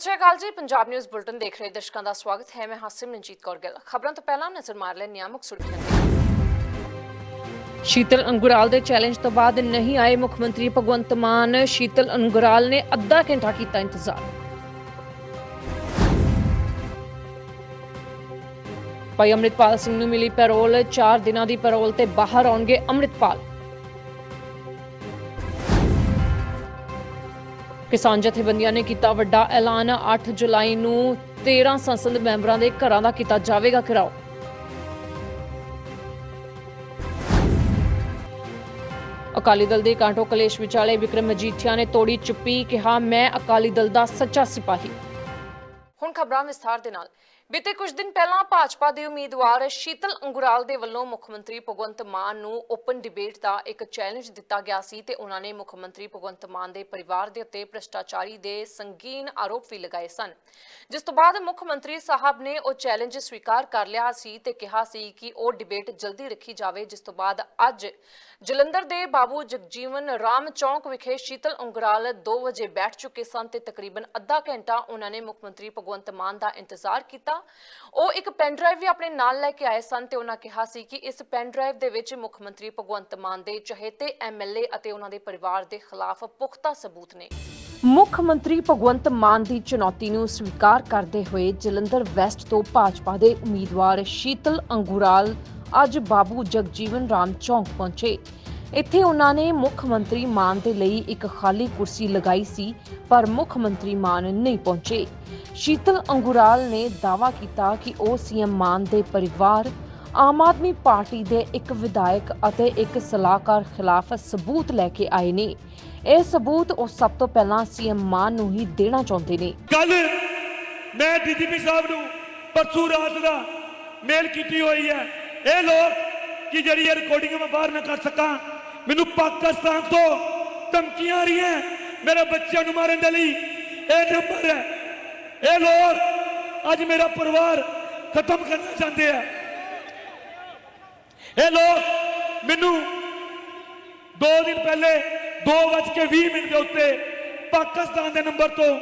ਸਤਿ ਸ਼੍ਰੀ ਅਕਾਲ ਜੀ। Punjab news bulletin ਦੇਖ ਰਹੇ ਦਰਸ਼ਕਾਂ ਦਾ ਸਵਾਗਤ ਹੈ। ਮੈਂ ਹਾਸਿਮ ਮਨਜੀਤ ਕੌਰ ਗਿੱਲ। ਖਬਰਾਂ ਤੋਂ ਪਹਿਲਾਂ ਨਜ਼ਰ ਮਾਰ ਲੈਂਦੇ ਹਾਂ ਮੁੱਖ ਸੁਰਖੀਆਂ ਸ਼ੀਤਲ ਅੰਗੁਰਾਲ ਦੇ ਚੈਲੰਜ ਤੋਂ ਬਾਅਦ ਨਹੀਂ ਆਏ ਮੁੱਖ ਮੰਤਰੀ ਭਗਵੰਤ ਮਾਨ। ਸ਼ੀਤਲ ਅੰਗੁਰਾਲ ਨੇ ਅੱਧਾ ਘੰਟਾ ਕੀਤਾ ਇੰਤਜ਼ਾਰ। ਭਾਈ ਅੰਮ੍ਰਿਤਪਾਲ ਸਿੰਘ ਨੂੰ ਮਿਲੀ ਪੈਰੋਲ। 4 ਦਿਨਾਂ ਦੀ ਪੈਰੋਲ ਤੇ ਬਾਹਰ ਆਉਣਗੇ ਅੰਮ੍ਰਿਤਪਾਲ। ਕਿਸਾਨ ਜਥੇਬੰਦੀਆਂ ਨੇ ਕੀਤਾ ਵੱਡਾ ਐਲਾਨ। 8 ਜੁਲਾਈ ਨੂੰ 13 ਸੰਸਦ ਮੈਂਬਰਾਂ ਦੇ ਘਰਾਂ ਦਾ ਕੀਤਾ ਜਾਵੇਗਾ ਘਿਰਾਓ। ਅਕਾਲੀ ਦਲ ਦੇ ਕਾਂਟੋ ਕਲੇਸ਼ ਵਿਚਾਲੇ ਵਿਕਰਮ ਮਜੀਠੀਆ ਨੇ ਤੋੜੀ ਚੁੱਪੀ, ਕਿਹਾ, ਮੈਂ ਅਕਾਲੀ ਦਲ ਦਾ ਸੱਚਾ ਸਿਪਾਹੀ। ਹੁਣ ਖਬਰਾਂ ਵਿਸਥਾਰ ਦੇ ਨਾਲ। ਬੀਤੇ ਕੁਝ ਦਿਨ ਪਹਿਲਾਂ ਭਾਜਪਾ ਦੇ ਉਮੀਦਵਾਰ ਸ਼ੀਤਲ ਅੰਗੁਰਾਲ ਦੇ ਵੱਲੋਂ ਮੁੱਖ ਮੰਤਰੀ ਭਗਵੰਤ ਮਾਨ ਨੂੰ ਓਪਨ ਡਿਬੇਟ ਦਾ ਇੱਕ ਚੈਲੰਜ ਦਿੱਤਾ ਗਿਆ ਸੀ ਤੇ ਉਹਨਾਂ ਨੇ ਮੁੱਖ ਮੰਤਰੀ ਭਗਵੰਤ ਮਾਨ ਦੇ ਪਰਿਵਾਰ ਦੇ ਉੱਤੇ ਭ੍ਰਿਸ਼ਟਾਚਾਰੀ ਦੇ ਸੰਗੀਨ ਆਰੋਪ ਵੀ ਲਗਾਏ ਸਨ। ਜਿਸ ਤੋਂ ਬਾਅਦ ਮੁੱਖ ਮੰਤਰੀ ਸਾਹਿਬ ਨੇ ਉਹ ਚੈਲੰਜ ਸਵੀਕਾਰ ਕਰ ਲਿਆ ਸੀ ਤੇ ਕਿਹਾ ਸੀ ਕਿ ਉਹ ਡਿਬੇਟ ਜਲਦੀ ਰੱਖੀ ਜਾਵੇ, ਜਿਸ ਤੋਂ ਬਾਅਦ ਅੱਜ ਜਲੰਧਰ ਦੇ ਬਾਬੂ ਜਗਜੀਵਨ ਰਾਮ ਚੌਂਕ ਵਿਖੇ ਸ਼ੀਤਲ ਅੰਗੁਰਾਲ 2 ਵਜੇ ਬੈਠ ਚੁੱਕੇ ਸਨ ਤੇ ਤਕਰੀਬਨ ਅੱਧਾ ਘੰਟਾ ਉਹਨਾਂ ਨੇ ਮੁੱਖ ਮੰਤਰੀ ਭਗਵੰਤ ਮਾਨ ਦਾ ਇੰਤਜ਼ਾਰ ਕੀਤਾ ਉਹ ਇੱਕ ਪੈਨ ਡਰਾਈਵ ਵੀ ਆਪਣੇ ਨਾਲ ਲੈ ਕੇ ਆਏ ਸਨ ਤੇ ਉਹਨਾਂ ਕਿਹਾ ਸੀ ਕਿ ਇਸ ਪੈਨ ਡਰਾਈਵ ਦੇ ਵਿੱਚ ਮੁੱਖ ਮੰਤਰੀ ਭਗਵੰਤ ਮਾਨ ਦੇ ਚਹੇਤੇ ਐਮਐਲਏ ਅਤੇ ਉਹਨਾਂ ਦੇ ਪਰਿਵਾਰ ਦੇ ਖਿਲਾਫ ਪੁਖਤਾ ਸਬੂਤ ਨੇ। ਮੁੱਖ ਮੰਤਰੀ ਭਗਵੰਤ ਮਾਨ ਦੀ ਚੁਣੌਤੀ ਨੂੰ ਸਵੀਕਾਰ ਕਰਦੇ ਹੋਏ ਜਲੰਧਰ ਵੈਸਟ ਤੋਂ ਭਾਜਪਾ ਦੇ ਉਮੀਦਵਾਰ ਸ਼ੀਤਲ ਅੰਗੂਰਾਲ ਅੱਜ ਬਾਬੂ ਜਗਜੀਵਨ ਰਾਮ ਚੌਂਕ ਪਹੁੰਚੇ। ਇੱਥੇ ਉਹਨਾਂ ਨੇ ਮੁੱਖ ਮੰਤਰੀ ਮਾਨ ਦੇ ਲਈ ਇੱਕ ਖਾਲੀ ਕੁਰਸੀ ਲਗਾਈ ਸੀ, ਪਰ ਮੁੱਖ ਮੰਤਰੀ ਮਾਨ ਨਹੀਂ ਪਹੁੰਚੇ। ਸ਼ੀਤਲ ਅੰਗੁਰਾਲ ਨੇ ਦਾਅਵਾ ਕੀਤਾ ਕਿ ਉਹ ਸੀਐਮ ਮਾਨ ਦੇ ਪਰਿਵਾਰ, ਆਮ ਆਦਮੀ ਪਾਰਟੀ ਦੇ ਇੱਕ ਵਿਧਾਇਕ ਅਤੇ ਇੱਕ ਸਲਾਹਕਾਰ ਖਿਲਾਫ ਸਬੂਤ ਲੈ ਕੇ ਆਏ ਨੇ। ਇਹ ਸਬੂਤ ਉਹ ਸਭ ਤੋਂ ਪਹਿਲਾਂ ਸੀਐਮ ਮਾਨ ਨੂੰ ਹੀ ਦੇਣਾ ਚਾਹੁੰਦੇ ਨੇ। ਕੱਲ ਮੈਂ ਡੀਜੀਪੀ ਸਾਹਿਬ ਨੂੰ ਪਰਸੋਂ ਰਾਤ ਦਾ ਮੇਲ ਕੀਤੀ ਹੋਈ ਹੈ। ਇਹ ਲੋਕ ਕਿ ਜਿਹੜੀ ਰਿਕਾਰਡਿੰਗ ਮੈਂ ਬਾਹਰ ਨਾ ਕਰ ਸਕਾਂ। ਮੈਨੂੰ ਪਾਕਿਸਤਾਨ ਤੋਂ ਧਮਕੀਆਂ ਆ ਰਹੀਆਂ ਮੇਰੇ ਬੱਚਿਆਂ ਨੂੰ ਮਾਰਨ ਦੇ ਲਈ। ਇਹ ਨੰਬਰ ਹੈ। ਇਹ ਲੋਕ ਅੱਜ ਮੇਰਾ ਪਰਿਵਾਰ ਖਤਮ ਕਰਨਾ ਚਾਹੁੰਦੇ ਆ। ਇਹ ਲੋਕ ਮੈਨੂੰ ਦੋ ਦਿਨ ਪਹਿਲੇ 2:20 ਮਿੰਟ ਦੇ ਉੱਤੇ ਪਾਕਿਸਤਾਨ ਦੇ ਨੰਬਰ ਤੋਂ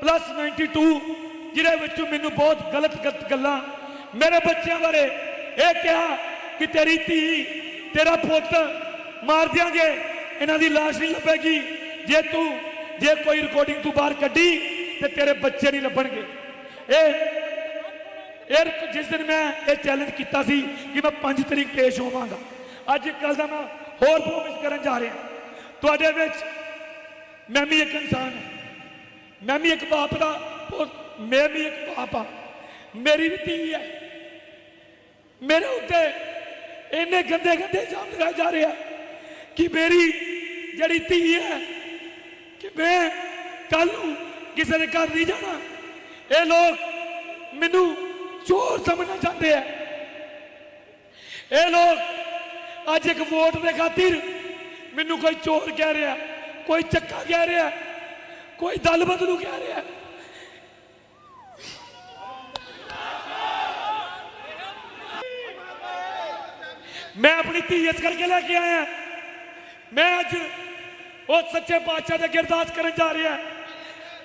ਪਲੱਸ 92 ਜਿਹਦੇ ਵਿੱਚੋਂ ਮੈਨੂੰ ਬਹੁਤ ਗਲਤ ਗਲਤ ਗੱਲਾਂ ਮੇਰੇ ਬੱਚਿਆਂ ਬਾਰੇ ਇਹ ਕਿਹਾ ਕਿ ਤੇਰੀ ਧੀ, ਤੇਰਾ ਪੁੱਤ ਮਾਰ ਦਿਆਂਗੇ। ਇਹਨਾਂ ਦੀ ਲਾਸ਼ ਨਹੀਂ ਲੱਭੇਗੀ। ਜੇ ਤੂੰ, ਜੇ ਕੋਈ ਰਿਕਾਰਡਿੰਗ ਤੂੰ ਬਾਹਰ ਕੱਢੀ, ਤੇ ਤੇਰੇ ਬੱਚੇ ਨਹੀਂ ਲੱਭਣਗੇ। ਇਹ ਇਹ ਜਿਸ ਦਿਨ ਮੈਂ ਇਹ ਚੈਲੰਜ ਕੀਤਾ ਸੀ ਕਿ ਮੈਂ 5 ਤਰੀਕ ਪੇਸ਼ ਹੋਵਾਂਗਾ। ਅੱਜ ਕੱਲ ਦਾ ਮੈਂ ਹੋਰ ਪ੍ਰੋਮਿਸ ਕਰਨ ਜਾ ਰਿਹਾ। ਤੁਹਾਡੇ ਵਿੱਚ ਮੈਂ ਵੀ ਇੱਕ ਇਨਸਾਨ ਹਾਂ। ਮੈਂ ਵੀ ਇੱਕ ਬਾਪ ਦਾ ਪੁੱਤ, ਮੈਂ ਵੀ ਇੱਕ ਬਾਪ ਆ ਮੇਰੀ ਵੀ ਧੀ ਹੈ। ਮੇਰੇ ਉੱਤੇ ਇੰਨੇ ਗੰਦੇ ਗੰਦੇ ਇਲਜ਼ਾਮ ਲਗਾਏ ਜਾ ਰਹੇ ਆ। ਕਿ ਮੇਰੀ ਜਿਹੜੀ ਧੀ ਹੈ, ਕਿ ਮੈਂ ਕੱਲ ਨੂੰ ਕਿਸੇ ਦੇ ਘਰ ਨਹੀਂ ਜਾਣਾ। ਇਹ ਲੋਕ ਮੈਨੂੰ ਚੋਰ ਸਮਝਣਾ ਚਾਹੁੰਦੇ ਆ। ਇਹ ਲੋਕ ਅੱਜ ਇੱਕ ਵੋਟ ਦੇ ਖਾਤਰ ਮੈਨੂੰ ਕੋਈ ਚੋਰ ਕਹਿ ਰਿਹਾ, ਕੋਈ ਚੱਕਾ ਕਹਿ ਰਿਹਾ, ਕੋਈ ਦਲ ਬਦਲੂ ਕਹਿ ਰਿਹਾ। ਮੈਂ ਆਪਣੀ ਧੀ ਇਸ ਕਰਕੇ ਲੈ ਕੇ ਆਇਆ ਮੈਂ ਅੱਜ ਉਹ ਸੱਚੇ ਪਾਤਸ਼ਾਹ ਦੇ ਗਿਰਦਾਸ ਕਰਨ ਜਾ ਰਿਹਾ।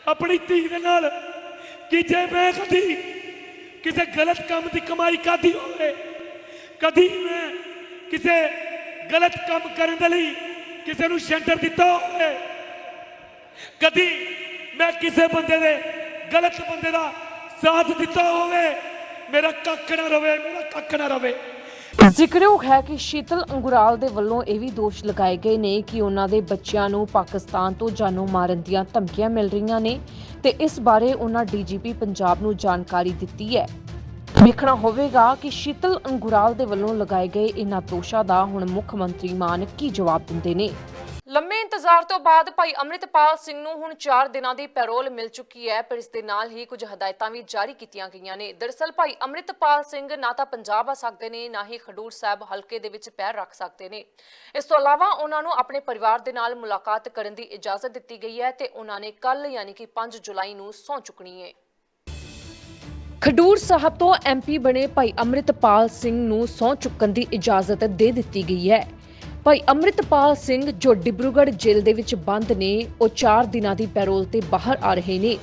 ਆਪਣੀ ਧੀ ਦੇ ਨਾਲ ਕਿ ਜੇ ਮੈਂ ਕਦੀ ਕਿਸੇ ਗਲਤ ਕੰਮ ਦੀ ਕਮਾਈ ਕਰਦੀ ਹੋਵੇ, ਕਦੀ ਮੈਂ ਕਿਸੇ ਗਲਤ ਕੰਮ ਕਰਨ ਦੇ ਲਈ ਕਿਸੇ ਨੂੰ ਸ਼ੈਂਟਰ ਦਿੱਤਾ ਹੋਵੇ, ਕਦੀ ਮੈਂ ਕਿਸੇ ਬੰਦੇ ਦੇ ਗਲਤ ਬੰਦੇ ਦਾ ਸਾਥ ਦਿੱਤਾ ਹੋਵੇ, ਮੇਰਾ ਕੱਖ ਨਾ ਰਵੇ, ਮੇਰਾ ਕੱਖ ਨਾ ਰਵੇ। ਜ਼ਿਕਰਯੋਗ ਹੈ ਕਿ ਸ਼ੀਤਲ ਅੰਗੁਰਾਲ ਦੇ ਵੱਲੋਂ ਇਹ ਵੀ ਦੋਸ਼ ਲਗਾਏ ਗਏ ਨੇ ਕਿ ਉਹਨਾਂ ਦੇ ਬੱਚਿਆਂ ਨੂੰ ਪਾਕਿਸਤਾਨ ਤੋਂ ਜਾਨੋਂ ਮਾਰਨ ਦੀਆਂ ਧਮਕੀਆਂ ਮਿਲ ਰਹੀਆਂ ਨੇ ਤੇ ਇਸ ਬਾਰੇ ਉਹਨਾਂ ਡੀਜੀਪੀ ਪੰਜਾਬ ਨੂੰ ਜਾਣਕਾਰੀ ਦਿੱਤੀ ਹੈ। ਵੇਖਣਾ ਹੋਵੇਗਾ ਕਿ ਸ਼ੀਤਲ ਅੰਗੁਰਾਲ ਦੇ ਵੱਲੋਂ ਲਗਾਏ ਗਏ ਇਹਨਾਂ ਦੋਸ਼ਾਂ ਦਾ ਹੁਣ ਮੁੱਖ ਮੰਤਰੀ ਮਾਨ ਕੀ ਜਵਾਬ ਦਿੰਦੇ ਨੇ। ਲੰਮੇ ਇੰਤਜ਼ਾਰ ਤੋਂ ਬਾਅਦ ਭਾਈ ਅੰਮ੍ਰਿਤਪਾਲ ਸਿੰਘ ਨੂੰ ਹੁਣ 4 ਦਿਨਾਂ ਦੀ ਪੈਰੋਲ ਮਿਲ ਚੁੱਕੀ ਹੈ, ਪਰ ਇਸ ਦੇ ਨਾਲ ਹੀ ਕੁਝ ਹਦਾਇਤਾਂ ਵੀ ਜਾਰੀ ਕੀਤੀਆਂ ਗਈਆਂ ਨੇ। ਦਰਸਲ ਭਾਈ ਅੰਮ੍ਰਿਤਪਾਲ ਸਿੰਘ ਨਾ ਤਾਂ ਪੰਜਾਬ ਆ ਸਕਦੇ ਨੇ, ਨਾ ਹੀ ਖਡੂਰ ਸਾਹਿਬ ਹਲਕੇ ਦੇ ਵਿੱਚ ਪੈਰ ਰੱਖ ਸਕਦੇ ਨੇ। ਇਸ ਤੋਂ ਇਲਾਵਾ ਉਹਨਾਂ ਨੂੰ ਆਪਣੇ ਪਰਿਵਾਰ ਦੇ ਨਾਲ ਮੁਲਾਕਾਤ ਕਰਨ ਦੀ ਇਜਾਜ਼ਤ ਦਿੱਤੀ ਗਈ ਹੈ ਤੇ ਉਹਨਾਂ ਨੇ ਕੱਲ ਯਾਨੀ ਕਿ 5 ਜੁਲਾਈ ਨੂੰ ਸਹੁੰ ਚੁੱਕਣੀ ਹੈ ਖਡੂਰ ਸਾਹਿਬ ਤੋਂ ਐਮਪੀ ਬਣੇ ਭਾਈ ਅੰਮ੍ਰਿਤਪਾਲ ਸਿੰਘ ਨੂੰ ਸਹੁੰ ਚੁੱਕਣ ਦੀ ਇਜਾਜ਼ਤ ਦੇ ਦਿੱਤੀ ਗਈ ਹੈ। ਭਾਈ ਅੰਮ੍ਰਿਤਪਾਲ ਸਿੰਘ ਜੋ ਡਿਬਰੂਗੜ੍ਹ ਜੇਲ੍ਹ ਦੇ ਵਿੱਚ ਬੰਦ ਨੇ ਉਹ 4 ਦਿਨਾਂ ਦੀ ਪੈਰੋਲ ਤੇ ਬਾਹਰ ਆ ਰਹੇ ਨੇ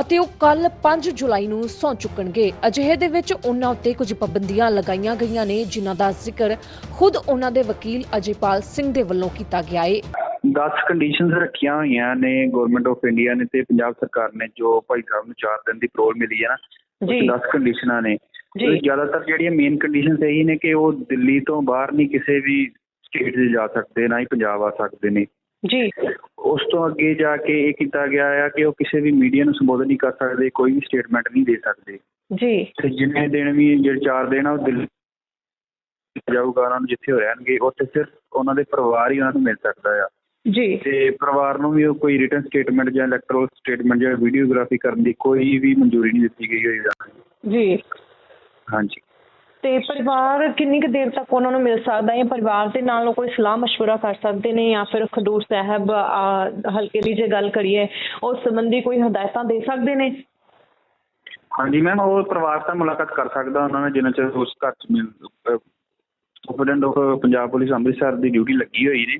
ਅਤੇ ਉਹ ਕੱਲ 5 ਜੁਲਾਈ ਨੂੰ ਸੌਂ ਚੁੱਕਣਗੇ ਅਜਿਹੇ ਦੇ ਵਿੱਚ ਉਹਨਾਂ ਉੱਤੇ ਕੁਝ ਪਾਬੰਦੀਆਂ ਲਗਾਈਆਂ ਗਈਆਂ ਨੇ ਜਿਨ੍ਹਾਂ ਦਾ ਜ਼ਿਕਰ ਖੁਦ ਉਹਨਾਂ ਦੇ ਵਕੀਲ ਅਜੇਪਾਲ ਸਿੰਘ ਦੇ ਵੱਲੋਂ ਕੀਤਾ ਗਿਆ ਹੈ 10 ਕੰਡੀਸ਼ਨਸ ਰੱਖੀਆਂ ਹੋਈਆਂ ਨੇ ਗਵਰਨਮੈਂਟ ਆਫ ਇੰਡੀਆ ਨੇ ਤੇ ਪੰਜਾਬ ਸਰਕਾਰ ਨੇ ਜੋ ਭਾਈ ਸਾਹਿਬ ਨੂੰ 4 ਦਿਨ ਦੀ ਪਰੋਲ ਮਿਲੀ ਹੈ ਨਾ ਜੀ। ਉਹ 10 ਕੰਡੀਸ਼ਨਾਂ ਨੇ ਜੀ। ਜ਼ਿਆਦਾਤਰ ਜਿਹੜੀਆਂ ਮੇਨ ਕੰਡੀਸ਼ਨਸ ਇਹੀ ਨੇ ਕਿ ਉਹ ਦਿੱਲੀ ਤੋਂ ਬਾਹਰ ਨਹੀਂ ਕਿਸੇ ਵੀ ਸਟੇਟ 'ਚ ਜਾ ਸਕਦੇ ਨਾ ਹੀ ਪੰਜਾਬ ਆ ਸਕਦੇ ਨੇ। ਜੀ। ਉਸ ਤੋਂ ਅੱਗੇ ਜਾ ਕੇ ਇਹ ਕੀਤਾ ਗਿਆ ਆ ਕਿ ਉਹ ਕਿਸੇ ਵੀ ਮੀਡੀਆ ਨੂੰ ਸੰਬੋਧਨ ਨਹੀਂ ਕਰ ਸਕਦੇ ਕੋਈ ਵੀ ਸਟੇਟਮੈਂਟ ਨਹੀਂ ਦੇ ਸਕਦੇ। ਜੀ। ਤੇ ਜਿੰਨੇ ਦਿਨ ਵੀ ਜਿਹੜੇ 4 ਦਿਨ ਆ ਉਹ ਦਿੱਲੀ ਜਾਊਗਾ ਉਹਨਾਂ ਨੂੰ ਜਿੱਥੇ ਉਹ ਰਹਿਣਗੇ ਉੱਥੇ ਸਿਰਫ ਉਹਨਾਂ ਦੇ ਪਰਿਵਾਰ ਹੀ ਉਹਨਾਂ ਨੂੰ ਮਿਲ ਸਕਦਾ ਆ। ਜੀ। ਤੇ ਪਰਿਵਾਰ ਨੂੰ ਵੀ ਕੋਈ ਰਿਟਨ ਸਟੇਟਮੈਂਟ ਜਾਂ ਇਲੈਕਟ੍ਰੋਲ ਸਟੇਟਮੈਂਟ ਜਾਂ ਵੀਡੀਓਗ੍ਰਾਫੀ ਕਰਨ ਦੀ ਕੋਈ ਵੀ ਮਨਜ਼ੂਰੀ ਨਹੀਂ ਦਿੱਤੀ ਗਈ ਹੋਈ ਹੈ ਜੀ। ਹਾਂਜੀ। ਤੇ ਪਰਿਵਾਰ ਕਿੰਨੀ ਕੁ ਦੇਰ ਤੱਕ ਉਹਨਾਂ ਨੂੰ ਮਿਲ ਸਕਦਾ ਹੈ ਪਰਿਵਾਰ ਦੇ ਨਾਲ ਉਹ ਕੋਈ ਸਲਾਹ مشورہ ਕਰ ਸਕਦੇ ਨੇ ਜਾਂ ਫਿਰ ਖਡੂਰ ਸਾਹਿਬ ਆ, ਹਲਕੇ ਦੀ ਜੇ ਗੱਲ ਕਰੀਏ ਉਸ ਸੰਬੰਧੀ ਕੋਈ ਹਦਾਇਤਾਂ ਦੇ ਸਕਦੇ ਨੇ ਹਾਂਜੀ ਮੈਮ ਉਹ ਪਰਿਵਾਰ ਤਾਂ ਮੁਲਾਕਾਤ ਕਰ ਸਕਦਾ ਉਹਨਾਂ ਨੇ ਜਿੰਨਾ ਚਿਰ ਉਸ ਘਰ ਚ ਮਿਲ superintendent of Punjab police Amritsar the duty ਲੱਗੀ ਹੋਈ ਨੇ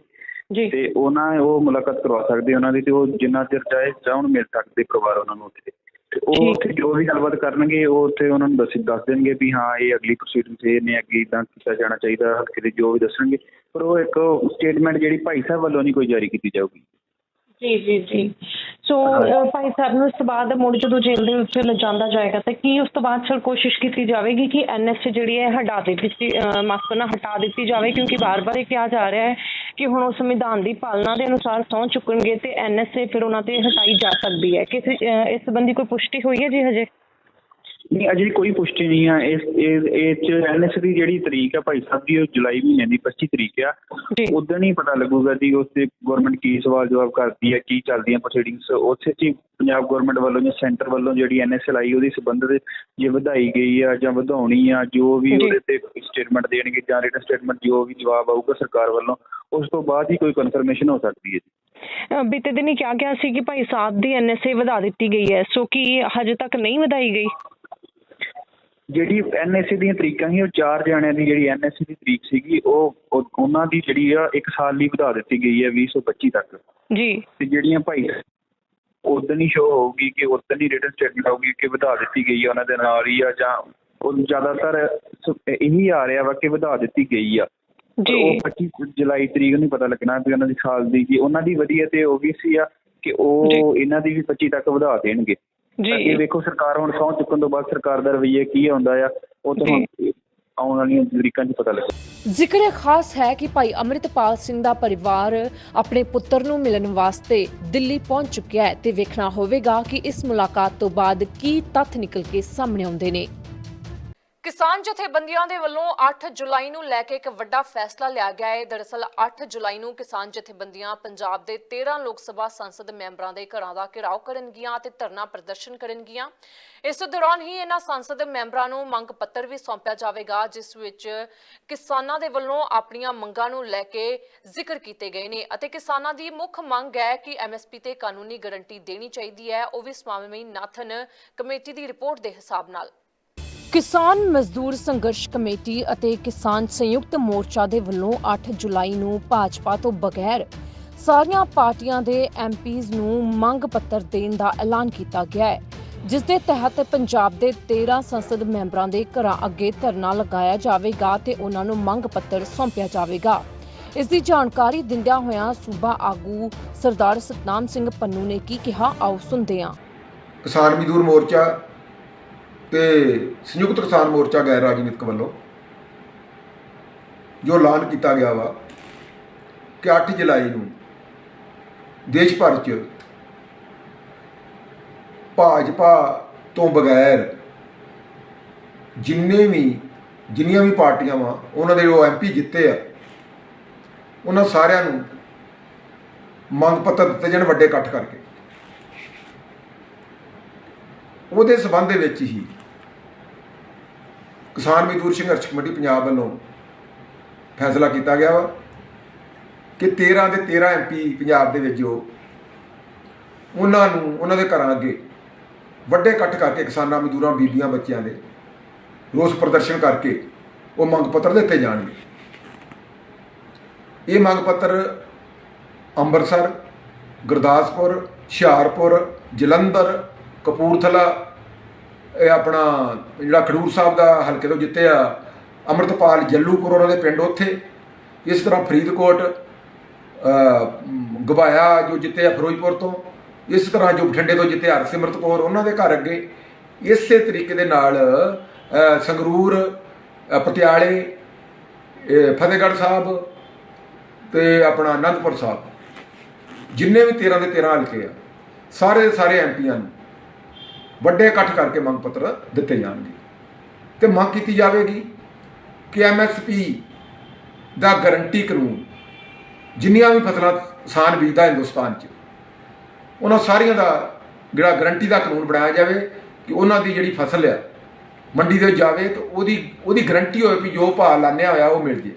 ਜੀ ਤੇ ਉਹਨਾਂ ਉਹ ਮੁਲਾਕਾਤ ਕਰਵਾ ਸਕਦੇ ਉਹਨਾਂ ਦੀ ਤੇ ਉਹ ਜਿੰਨਾ ਚਿਰ ਚਾਹੇ ਚਾਹਣ ਮਿਲ ਸਕਦੇ ਪਰਿਵਾਰ ਉਹਨਾਂ ਨੂੰ ਉੱਥੇ ਤੇ ਉਹ। ਉੱਥੇ ਜੋ ਵੀ ਗੱਲਬਾਤ ਕਰਨਗੇ ਉਹ ਉੱਥੇ ਉਹਨਾਂ ਨੂੰ ਦੱਸ ਦੱਸ ਦੇਣਗੇ ਵੀ ਹਾਂ ਇਹ ਅਗਲੀ ਪ੍ਰੋਸੀਡਿੰਗ ਇਹ ਨੇ ਅੱਗੇ ਇਦਾਂ ਕੀਤਾ ਜਾਣਾ ਚਾਹੀਦਾ ਦੇ ਜੋ ਵੀ ਦੱਸਣਗੇ। ਪਰ ਉਹ ਇੱਕ ਸਟੇਟਮੈਂਟ ਜਿਹੜੀ ਭਾਈ ਸਾਹਿਬ ਵੱਲੋਂ ਨਹੀਂ ਕੋਈ ਜਾਰੀ ਕੀਤੀ ਜਾਊਗੀ। ਜੀ ਜੀ ਜੀ। ਸੋ ਭਾਈ ਸਾਹਿਬ ਨੂੰ ਉਸ ਤੋਂ ਬਾਅਦ ਮੁੜ ਜਦੋਂ ਜੇਲ੍ਹ ਦੇ ਵਿੱਚ ਲਿਜਾਂਦਾ ਜਾਏਗਾ ਤਾਂ ਕੀ ਉਸ ਤੋਂ ਬਾਅਦ ਸਰ ਕੋਸ਼ਿਸ਼ ਕੀਤੀ ਜਾਵੇਗੀ ਕਿ ਐਨਐਸਏ ਜਿਹੜੀ ਹੈ ਹਟਾ ਦਿੱਤੀ ਮਾਫ ਕਰਨਾ ਹਟਾ ਦਿੱਤੀ ਜਾਵੇ ਕਿਉਂਕਿ ਬਾਰ-ਬਾਰ ਇਹ ਕਿਹਾ ਜਾ ਰਿਹਾ ਹੈ ਕਿ ਹੁਣ ਉਹ ਸੰਵਿਧਾਨ ਦੀ ਪਾਲਣਾ ਦੇ ਅਨੁਸਾਰ ਸਹੁੰ ਚੁੱਕਣਗੇ ਤੇ ਐਨਐਸਏ ਫਿਰ ਉਹਨਾਂ ਤੇ ਹਟਾਈ ਜਾ ਸਕਦੀ ਹੈ। ਕਿਸੇ ਅ, ਇਸ ਸੰਬੰਧੀ ਕੋਈ ਪੁਸ਼ਟੀ ਹੋਈ ਹੈ ਜੀ ਹਜੇ? ਨਹੀਂ ਅਜੇ ਕੋਈ ਪੁਸ਼ਟੀ ਨਹੀਂ ਆ ਇਸ ਇਹ ਚ ਐਨਐਸ ਦੀ ਜਿਹੜੀ ਤਰੀਕ ਆ ਭਾਈ ਸਾਹਿਬ ਦੀ ਉਹ ਜੁਲਾਈ ਮਹੀਨੇ ਦੀ 25 ਤਰੀਕ ਆ। ਉਦੋਂ ਹੀ ਪਤਾ ਲੱਗੂਗਾ ਜੀ ਉਸ ਤੇ ਗਵਰਨਮੈਂਟ ਕੀ ਸਵਾਲ ਜਵਾਬ ਕਰਦੀ ਹੈ ਕੀ ਚੱਲਦੀਆਂ ਪ੍ਰੋਸੀਡਿੰਗਸ ਉੱਥੇ ਚ ਪੰਜਾਬ ਗਵਰਨਮੈਂਟ ਵੱਲੋਂ ਜਾਂ ਸੈਂਟਰ ਵੱਲੋਂ ਜਿਹੜੀ ਐਨਐਸ ਲਾਈ ਉਹਦੀ ਸੰਬੰਧਿਤ ਜੇ ਵਧਾਈ ਗਈ ਆ ਜਾਂ ਵਧਾਉਣੀ ਆ ਜੋ ਵੀ। ਉਹਦੇ ਤੇ ਸਟੇਟਮੈਂਟ ਦੇਣਗੇ ਜਾਂ ਰਿਟਨ ਸਟੇਟਮੈਂਟ ਜੋ ਵੀ ਜਵਾਬ ਆਊਗਾ ਸਰਕਾਰ ਵੱਲੋਂ ਉਸ ਤੋਂ ਬਾਅਦ ਹੀ ਕੋਈ ਕਨਫਰਮੇਸ਼ਨ ਹੋ ਸਕਦੀ ਹੈ ਜੀ। ਬੀਤੇ ਦਿਨ ਹੀ ਕਿਹਾ ਗਿਆ ਸੀ ਕਿ ਭਾਈ ਸਾਹਿਬ ਦੀ ਐਨਐਸਏ ਵਧਾ ਦਿੱਤੀ ਗਈ ਹੈ ਸੋ ਕੀ ਹਜੇ ਤੱਕ ਨਹੀਂ ਵਧਾਈ ਗਈ? ਜਿਹੜੀ ਐਨਐਸਸੀ ਦੀਆਂ ਤਰੀਕਾਂ ਸੀ ਉਹ ਚਾਰ ਜਣਿਆਂ ਦੀ ਜਿਹੜੀ ਐਨਐਸਸੀ ਦੀ ਤਰੀਕ ਸੀਗੀ ਉਹ ਉਹ- ਉਹਨਾਂ ਦੀ ਜਿਹੜੀ ਆ ਇੱਕ ਸਾਲ ਲਈ ਵਧਾ ਦਿੱਤੀ ਗਈ ਹੈ 2025 ਤੱਕ। ਜੀ। ਤੇ ਜਿਹੜੀਆਂ ਭਾਈ ਉਦੋਂ ਹੀ ਸ਼ੋ ਹੋਊਗੀ ਕਿ ਉਦੋਂ ਹੀ ਰਿਟਨ ਸਟੇਟਮੈਂਟ ਆਊਗੀ ਕਿ ਵਧਾ ਦਿੱਤੀ ਗਈ ਆ ਉਹਨਾਂ ਦੇ ਨਾਲ ਹੀ ਆ ਜਾਂ ਉਹ ਜ਼ਿਆਦਾਤਰ ਇਹੀ ਆ ਰਿਹਾ ਵਾ ਕਿ ਵਧਾ ਦਿੱਤੀ ਗਈ ਆ। ਜੀ ਉਹ 25 ਜੁਲਾਈ ਤਰੀਕ ਨੂੰ ਪਤਾ ਲੱਗਣਾ ਵੀ ਉਹਨਾਂ ਦੀ ਸਾਲ ਦੀ ਕੀ ਉਹਨਾਂ ਦੀ ਵਧੀਆ ਤੇ ਉਹ ਵੀ ਸੀ ਆ ਕਿ ਉਹ। ਇਹਨਾਂ ਦੀ ਵੀ 25 ਤੱਕ ਵਧਾ ਦੇਣਗੇ। ਜੀ। ਵੇਖੋ ਸਰਕਾਰ ਹੁਣ ਸਹੁੰ ਚੁੱਕਣ ਤੋਂ ਬਾਅਦ ਸਰਕਾਰ ਦਾ ਰਵੱਈਆ ਕੀ ਆਉਂਦਾ ਆ ਉਹ ਤਾਂ ਆਉਣ ਵਾਲੀਆਂ ਤਰੀਕਾਂ 'ਚ ਪਤਾ ਲੱਗੂ। ਜ਼ਿਕਰ ਖਾਸ ਹੈ ਕਿ ਭਾਈ ਅੰਮ੍ਰਿਤਪਾਲ ਸਿੰਘ ਦਾ ਪਰਿਵਾਰ ਆਪਣੇ ਪੁੱਤਰ ਨੂੰ ਮਿਲਣ ਵਾਸਤੇ ਦਿੱਲੀ ਪਹੁੰਚ ਚੁੱਕਿਆ ਹੈ ਤੇ ਵੇਖਣਾ ਹੋਵੇਗਾ ਕਿ ਇਸ ਮੁਲਾਕਾਤ ਤੋਂ ਬਾਅਦ ਕੀ ਤੱਥ ਨਿਕਲ ਕੇ ਸਾਹਮਣੇ ਆਉਂਦੇ ਨੇ। ਕਿਸਾਨ ਜਥੇਬੰਦੀਆਂ ਦੇ ਵੱਲੋਂ 8 ਜੁਲਾਈ ਨੂੰ ਲੈ ਕੇ ਇੱਕ ਵੱਡਾ ਫੈਸਲਾ ਲਿਆ ਗਿਆ ਹੈ। ਦਰਅਸਲ 8 ਜੁਲਾਈ ਨੂੰ ਕਿਸਾਨ ਜਥੇਬੰਦੀਆਂ ਪੰਜਾਬ ਦੇ 13 ਲੋਕ ਸਭਾ ਸੰਸਦ ਮੈਂਬਰਾਂ ਦੇ ਘਰਾਂ ਦਾ ਘਿਰਾਓ ਕਰਨਗੀਆਂ ਤੇ ਧਰਨਾ ਪ੍ਰਦਰਸ਼ਨ ਕਰਨਗੀਆਂ। ਇਸ ਦੌਰਾਨ ਹੀ ਇਹਨਾਂ ਸੰਸਦ ਮੈਂਬਰਾਂ ਨੂੰ ਮੰਗ ਪੱਤਰ ਵੀ ਸੌਂਪਿਆ ਜਾਵੇਗਾ, ਜਿਸ ਵਿੱਚ ਕਿਸਾਨਾਂ ਦੇ ਵੱਲੋਂ ਆਪਣੀਆਂ ਮੰਗਾਂ ਨੂੰ ਲੈ ਕੇ ਜ਼ਿਕਰ ਕੀਤੇ ਗਏ ਨੇ ਅਤੇ ਕਿਸਾਨਾਂ ਦੀ ਮੁੱਖ ਮੰਗ ਹੈ ਕਿ ਐਮਐਸਪੀ ਤੇ ਕਾਨੂੰਨੀ ਗਾਰੰਟੀ ਦੇਣੀ ਚਾਹੀਦੀ ਹੈ। ਉਹ ਵੀ ਸਵਾਮੀ ਨਾਥਨ ਕਮੇਟੀ ਦੀ ਰਿਪੋਰਟ ਦੇ ਹਿਸਾਬ ਨਾਲ। ਕਿਸਾਨ ਮਜ਼ਦੂਰ ਸੰਘਰਸ਼ ਕਮੇਟੀ ਅਤੇ ਕਿਸਾਨ ਸੰਯੁਕਤ ਮੋਰਚਾ ਦੇ ਵੱਲੋਂ 8 ਜੁਲਾਈ ਨੂੰ ਭਾਜਪਾ ਤੋਂ ਬਗੈਰ ਸਾਰੀਆਂ ਪਾਰਟੀਆਂ ਦੇ ਐਮਪੀਜ਼ ਨੂੰ ਮੰਗ ਪੱਤਰ ਦੇਣ ਦਾ ਐਲਾਨ ਕੀਤਾ ਗਿਆ ਹੈ, ਜਿਸ ਦੇ ਤਹਿਤ ਪੰਜਾਬ ਦੇ 13 ਸੰਸਦ ਮੈਂਬਰਾਂ ਦੇ ਘਰਾਂ ਅੱਗੇ ਧਰਨਾ ਲਗਾਇਆ ਜਾਵੇਗਾ ਤੇ ਉਹਨਾਂ ਨੂੰ ਮੰਗ ਪੱਤਰ ਸੌਂਪਿਆ ਜਾਵੇਗਾ। ਇਸ ਦੀ ਜਾਣਕਾਰੀ ਦਿੰਦਿਆਂ ਹੋਇਆਂ ਸੂਬਾ ਆਗੂ ਸਰਦਾਰ ਸਤਨਾਮ ਸਿੰਘ ਪੰਨੂ ਨੇ ਕੀ ਕਿਹਾ, ਆਓ ਸੁਣਦੇ ਹਾਂ। ਕਿਸਾਨ ਮਜ਼ਦੂਰ ਮੋਰਚਾ ਤੇ ਸੰਯੁਕਤ ਕਿਸਾਨ ਮੋਰਚਾ ਗੈਰ ਰਾਜਨੀਤਿਕ ਵੱਲੋਂ ਜੋ ਐਲਾਨ ਕੀਤਾ ਗਿਆ ਵਾ ਕਿ 8 ਜੁਲਾਈ ਨੂੰ ਦੇਸ਼ ਭਰ 'ਚ ਭਾਜਪਾ ਤੋਂ ਬਗੈਰ ਜਿੰਨੇ ਵੀ, ਜਿੰਨੀਆਂ ਵੀ ਪਾਰਟੀਆਂ ਵਾ, ਉਹਨਾਂ ਦੇ ਜੋ ਐਮਪੀ ਜਿੱਤੇ ਆ, ਉਹਨਾਂ ਸਾਰਿਆਂ ਨੂੰ ਮੰਗ ਪੱਤਰ ਦਿੱਤੇ ਜਾਣ ਵੱਡੇ ਇਕੱਠ ਕਰਕੇ। ਉਹਦੇ ਸਬੰਧ ਦੇ ਵਿੱਚ ਹੀ ਕਿਸਾਨ ਮਜ਼ਦੂਰ ਸੰਘਰਸ਼ ਕਮੇਟੀ ਪੰਜਾਬ ਵੱਲੋਂ ਫੈਸਲਾ ਕੀਤਾ ਗਿਆ ਵਾ ਕਿ 13 ਦੇ 13 ਐਮਪੀ ਪੰਜਾਬ ਦੇ ਵਿੱਚ ਜੋ ਉਹਨਾਂ ਨੂੰ, ਉਹਨਾਂ ਦੇ ਘਰਾਂ ਅੱਗੇ ਵੱਡੇ ਇਕੱਠ ਕਰਕੇ ਕਿਸਾਨਾਂ, ਮਜ਼ਦੂਰਾਂ, ਬੀਬੀਆਂ, ਬੱਚਿਆਂ ਦੇ ਰੋਸ ਪ੍ਰਦਰਸ਼ਨ ਕਰਕੇ ਉਹ ਮੰਗ ਪੱਤਰ ਦਿੱਤੇ ਜਾਣਗੇ। ਇਹ ਮੰਗ ਪੱਤਰ ਅੰਮ੍ਰਿਤਸਰ, ਗੁਰਦਾਸਪੁਰ, ਹੁਸ਼ਿਆਰਪੁਰ, ਜਲੰਧਰ, ਕਪੂਰਥਲਾ ਇਹ ਆਪਣਾ ਜਿਹੜਾ ਖਡੂਰ ਸਾਹਿਬ ਦਾ ਹਲਕੇ ਤੋਂ ਜਿੱਤੇ ਆ ਅਮਰਤਪਾਲ ਜੱਲੂਪੁਰ ਉਹਨਾਂ ਦੇ ਪਿੰਡ ਉੱਥੇ। ਇਸ ਤਰ੍ਹਾਂ ਫਰੀਦਕੋਟ ਗਵਾਇਆ ਜੋ ਜਿੱਤੇ ਆ ਫਿਰੋਜ਼ਪੁਰ ਤੋਂ। ਇਸ ਤਰ੍ਹਾਂ ਜੋ ਬਠਿੰਡੇ ਤੋਂ ਜਿੱਤੇ ਹਰਸਿਮਰਤ ਕੌਰ ਉਹਨਾਂ ਦੇ ਘਰ ਅੱਗੇ। ਇਸੇ ਤਰੀਕੇ ਦੇ ਨਾਲ ਸੰਗਰੂਰ ਪਟਿਆਲੇ, ਇਹ, ਫਤਿਹਗੜ੍ਹ ਸਾਹਿਬ ਤੇ ਆਪਣਾ ਅਨੰਦਪੁਰ ਸਾਹਿਬ। ਜਿੰਨੇ ਵੀ 13 ਦੇ 13 ਹਲਕੇ ਆ, ਸਾਰੇ ਦੇ ਸਾਰੇ ਐਮਪੀਆਂ ਨੂੰ। ਵੱਡੇ ਇਕੱਠ ਕਰਕੇ ਮੰਗ ਪੱਤਰ ਦਿੱਤੇ ਜਾਣਗੇ। ਤੇ ਮੰਗ ਕੀਤੀ ਜਾਵੇਗੀ ਕਿ ਐਮਐਸਪੀ ਦਾ ਗਾਰੰਟੀ ਕਾਨੂੰਨ ਜਿੰਨੀਆਂ ਵੀ ਫਸਲਾਂ ਕਿਸਾਨ ਬੀਜਦਾ ਹਿੰਦੁਸਤਾਨ 'ਚ, ਉਹਨਾਂ ਸਾਰੀਆਂ ਦਾ ਜਿਹੜਾ ਗਾਰੰਟੀ ਦਾ ਕਾਨੂੰਨ ਬਣਾਇਆ ਜਾਵੇ ਕਿ ਉਹਨਾਂ ਦੀ ਜਿਹੜੀ ਫਸਲ ਆ, ਮੰਡੀ ਦੇ ਵਿੱਚ ਜਾਵੇ ਤਾਂ ਉਹਦੀ ਉਹਦੀ ਗਾਰੰਟੀ ਹੋਵੇ ਵੀ ਜੋ ਭਾਅ ਲਾਣਿਆ ਹੋਇਆ ਉਹ ਮਿਲ ਜੇ।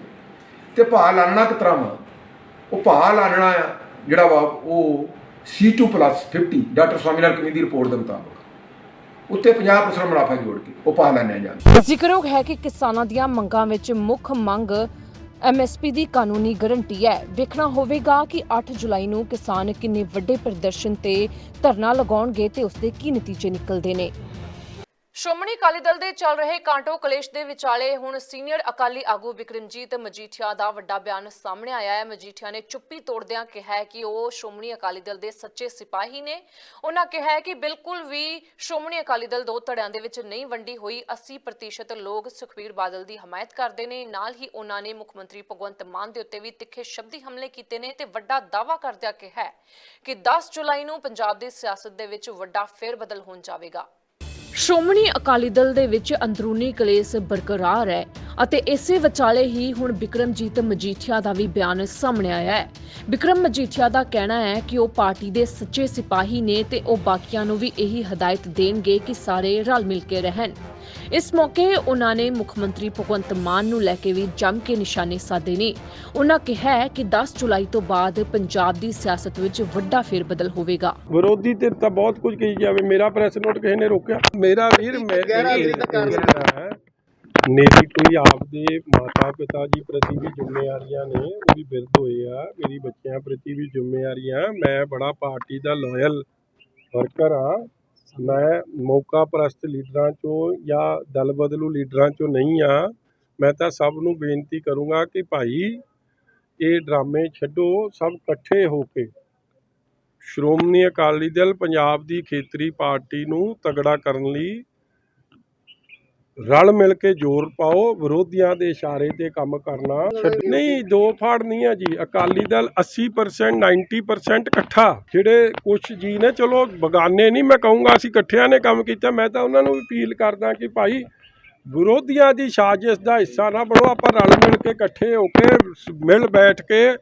ਤੇ ਭਾਅ ਲਾਣਨਾ ਕਿਸ ਤਰ੍ਹਾਂ ਵਾ? ਉਹ ਭਾਅ ਲਾਣਨਾ ਆ ਜਿਹੜਾ ਵਾ, ਉਹ C2 50 ਡਾਕਟਰ ਸਵਾਮੀਨਾਥਨ ਕਮੇਟੀ ਦੀ ਰਿਪੋਰਟ ਦੇ ਮੁਤਾਬਕ। ਉੱਤੇ 50% ਮੁਨਾਫਾ ਜੋੜ ਕੇ ਉਹ ਭਾਅ ਲਾਣਿਆ ਜਾਵੇ ਜ਼ਿਕਰਯੋਗ ਹੈ ਕਿ ਕਿਸਾਨਾਂ ਦੀਆਂ ਮੰਗਾਂ ਵਿੱਚ ਮੁੱਖ ਮੰਗ ਐਮਐਸਪੀ ਦੀ ਕਾਨੂੰਨੀ ਗਾਰੰਟੀ ਹੈ। ਵੇਖਣਾ ਹੋਵੇਗਾ ਕਿ 8 ਜੁਲਾਈ ਨੂੰ ਕਿਸਾਨ ਕਿੰਨੇ ਵੱਡੇ ਪ੍ਰਦਰਸ਼ਨ ਤੇ ਧਰਨਾ ਲਗਾਉਣਗੇ ਤੇ ਉਸਦੇ ਕੀ ਨਤੀਜੇ ਨਿਕਲਦੇ ਨੇ। ਸ਼੍ਰੋਮਣੀ ਅਕਾਲੀ ਦਲ ਦੇ ਚੱਲ ਰਹੇ ਕਾਂਟੋ ਕਲੇਸ਼ ਦੇ ਵਿਚਾਲੇ ਹੁਣ ਸੀਨੀਅਰ ਅਕਾਲੀ ਆਗੂ ਵਿਕਰਮਜੀਤ ਮਜੀਠੀਆ ਦਾ ਵੱਡਾ ਬਿਆਨ ਸਾਹਮਣੇ ਆਇਆ ਹੈ। ਮਜੀਠੀਆ ਨੇ ਚੁੱਪੀ ਤੋੜਦਿਆਂ ਕਿਹਾ ਹੈ ਕਿ ਉਹ ਸ਼੍ਰੋਮਣੀ ਅਕਾਲੀ ਦਲ ਦੇ ਸੱਚੇ ਸਿਪਾਹੀ ਨੇ। ਉਹਨਾਂ ਕਿਹਾ ਹੈ ਕਿ ਬਿਲਕੁਲ ਵੀ ਸ਼੍ਰੋਮਣੀ ਅਕਾਲੀ ਦਲ ਦੋ ਧੜਿਆਂ ਦੇ ਵਿੱਚ ਨਹੀਂ ਵੰਡੀ ਹੋਈ। 80% ਲੋਕ ਸੁਖਬੀਰ ਬਾਦਲ ਦੀ ਹਮਾਇਤ ਕਰਦੇ ਨੇ। ਨਾਲ ਹੀ ਉਹਨਾਂ ਨੇ ਮੁੱਖ ਮੰਤਰੀ ਭਗਵੰਤ ਮਾਨ ਦੇ ਉੱਤੇ ਵੀ ਤਿੱਖੇ ਸ਼ਬਦੀ ਹਮਲੇ ਕੀਤੇ ਨੇ ਤੇ ਵੱਡਾ ਦਾਅਵਾ ਕਰਦਿਆਂ ਕਿਹਾ ਹੈ ਕਿ 10 ਜੁਲਾਈ ਨੂੰ ਪੰਜਾਬ ਦੀ ਸਿਆਸਤ ਦੇ ਵਿੱਚ ਵੱਡਾ ਫੇਰ ਬਦਲ ਹੋਣ ਜਾਵੇਗਾ। ਸ਼੍ਰੋਮਣੀ ਅਕਾਲੀ ਦਲ ਦੇ ਵਿੱਚ ਅੰਦਰੂਨੀ ਕਲੇਸ਼ ਬਰਕਰਾਰ ਹੈ ਅਤੇ ਇਸੇ ਵਿਚਾਲੇ ਹੀ ਹੁਣ ਬਿਕਰਮਜੀਤ ਮਜੀਠੀਆ ਦਾ ਵੀ ਬਿਆਨ ਸਾਹਮਣੇ ਆਇਆ ਹੈ। ਬਿਕਰਮ ਮਜੀਠੀਆ ਦਾ ਕਹਿਣਾ ਹੈ ਕਿ ਉਹ ਪਾਰਟੀ ਦੇ ਸੱਚੇ ਸਿਪਾਹੀ ਨੇ ਤੇ ਉਹ ਬਾਕੀਆਂ ਨੂੰ ਵੀ ਇਹੀ ਹਦਾਇਤ ਦੇਣਗੇ ਕਿ ਸਾਰੇ ਰਲ ਮਿਲ ਕੇ ਰਹਿਣ। ਇਸ ਮੌਕੇ ਉਹਨਾਂ ਨੇ ਮੁੱਖ ਮੰਤਰੀ ਭਗਵੰਤ ਮਾਨ ਨੂੰ ਲੈ ਕੇ ਵੀ ਜੰਮ ਕੇ ਨਿਸ਼ਾਨੇ ਸਾਧੇ ਨੇ। ਉਹਨਾਂ ਕਿਹਾ ਹੈ ਕਿ 10 ਜੁਲਾਈ ਤੋਂ ਬਾਅਦ ਪੰਜਾਬ ਦੀ ਸਿਆਸਤ ਵਿੱਚ ਵੱਡਾ ਫੇਰਬਦਲ ਹੋਵੇਗਾ। ਵਿਰੋਧੀ ਧਿਰ ਤਾਂ ਬਹੁਤ ਕੁਝ ਕਹੀ ਜਾਵੇ। ਮੇਰਾ ਪ੍ਰੈਸ ਨੋਟ ਕਿਸੇ ਨੇ ਰੋਕਿਆ? ਮੇਰਾ ਵੀਰ ਮੇਰੀ ਕੋਈ ਆਪਦੇ ਮਾਤਾ ਪਿਤਾ ਜੀ ਪ੍ਰਤੀ ਵੀ ਜ਼ਿੰਮੇਵਾਰੀਆਂ ਨੇ ਉਹ ਵੀ ਬਿਰਧ ਹੋਏ ਆ। ਮੇਰੀ ਬੱਚਿਆਂ ਪ੍ਰਤੀ ਵੀ ਜ਼ਿੰਮੇਵਾਰੀਆਂ। ਮੈਂ ਬੜਾ ਪਾਰਟੀ ਦਾ ਲਾਇਲ ਵਰਕਰ ਆ ਮੈਂ ਮੌਕਾ ਪ੍ਰਸਤ ਲੀਡਰਾਂ ਚੋਂ ਜਾਂ ਦਲ ਬਦਲੂ ਲੀਡਰਾਂ ਚੋਂ ਨਹੀਂ ਆ ਮੈਂ ਤਾਂ ਸਭ ਨੂੰ ਬੇਨਤੀ ਕਰੂੰਗਾ ਕਿ ਭਾਈ, ਇਹ ਡਰਾਮੇ ਛੱਡੋ, ਸਭ ਇਕੱਠੇ ਹੋ ਕੇ। ਸ਼੍ਰੋਮਣੀ ਅਕਾਲੀ ਦਲ ਪੰਜਾਬ ਦੀ ਖੇਤਰੀ ਪਾਰਟੀ ਨੂੰ ਤਗੜਾ ਕਰਨ ਲਈ ਰਲ ਮਿਲ ਕੇ ਜ਼ੋਰ ਪਾਓ, ਵਿਰੋਧੀਆਂ ਦੇ ਇਸ਼ਾਰੇ ਤੇ ਕੰਮ ਕਰਨਾ ਨਹੀਂ, ਦੋ ਫਾੜ ਨਹੀਂ ਆ ਜੀ। ਅਕਾਲੀ ਦਲ 80% 90% ਇਕੱਠਾ। ਜਿਹੜੇ ਕੁਛ ਜੀ ਨੇ, ਚਲੋ ਬਗਾਨੇ ਨਹੀਂ, ਮੈਂ ਕਹੂੰਗਾ ਅਸੀਂ ਇਕੱਠਿਆਂ ਨੇ ਕੰਮ ਕੀਤਾ। ਮੈਂ ਤਾਂ ਉਹਨਾਂ ਨੂੰ ਵੀ ਅਪੀਲ ਕਰਦਾ ਕਿ ਭਾਈ ਵਿਰੋਧੀਆਂ ਦੀ ਸਾਜ਼ਿਸ਼ ਦਾ ਹਿੱਸਾ ਨਾ ਬਣੋ। ਆਪਾਂ ਰਲ ਮਿਲ ਕੇ ਇਕੱਠੇ ਹੋ ਕੇ ਮਿਲ ਬੈਠ ਕੇ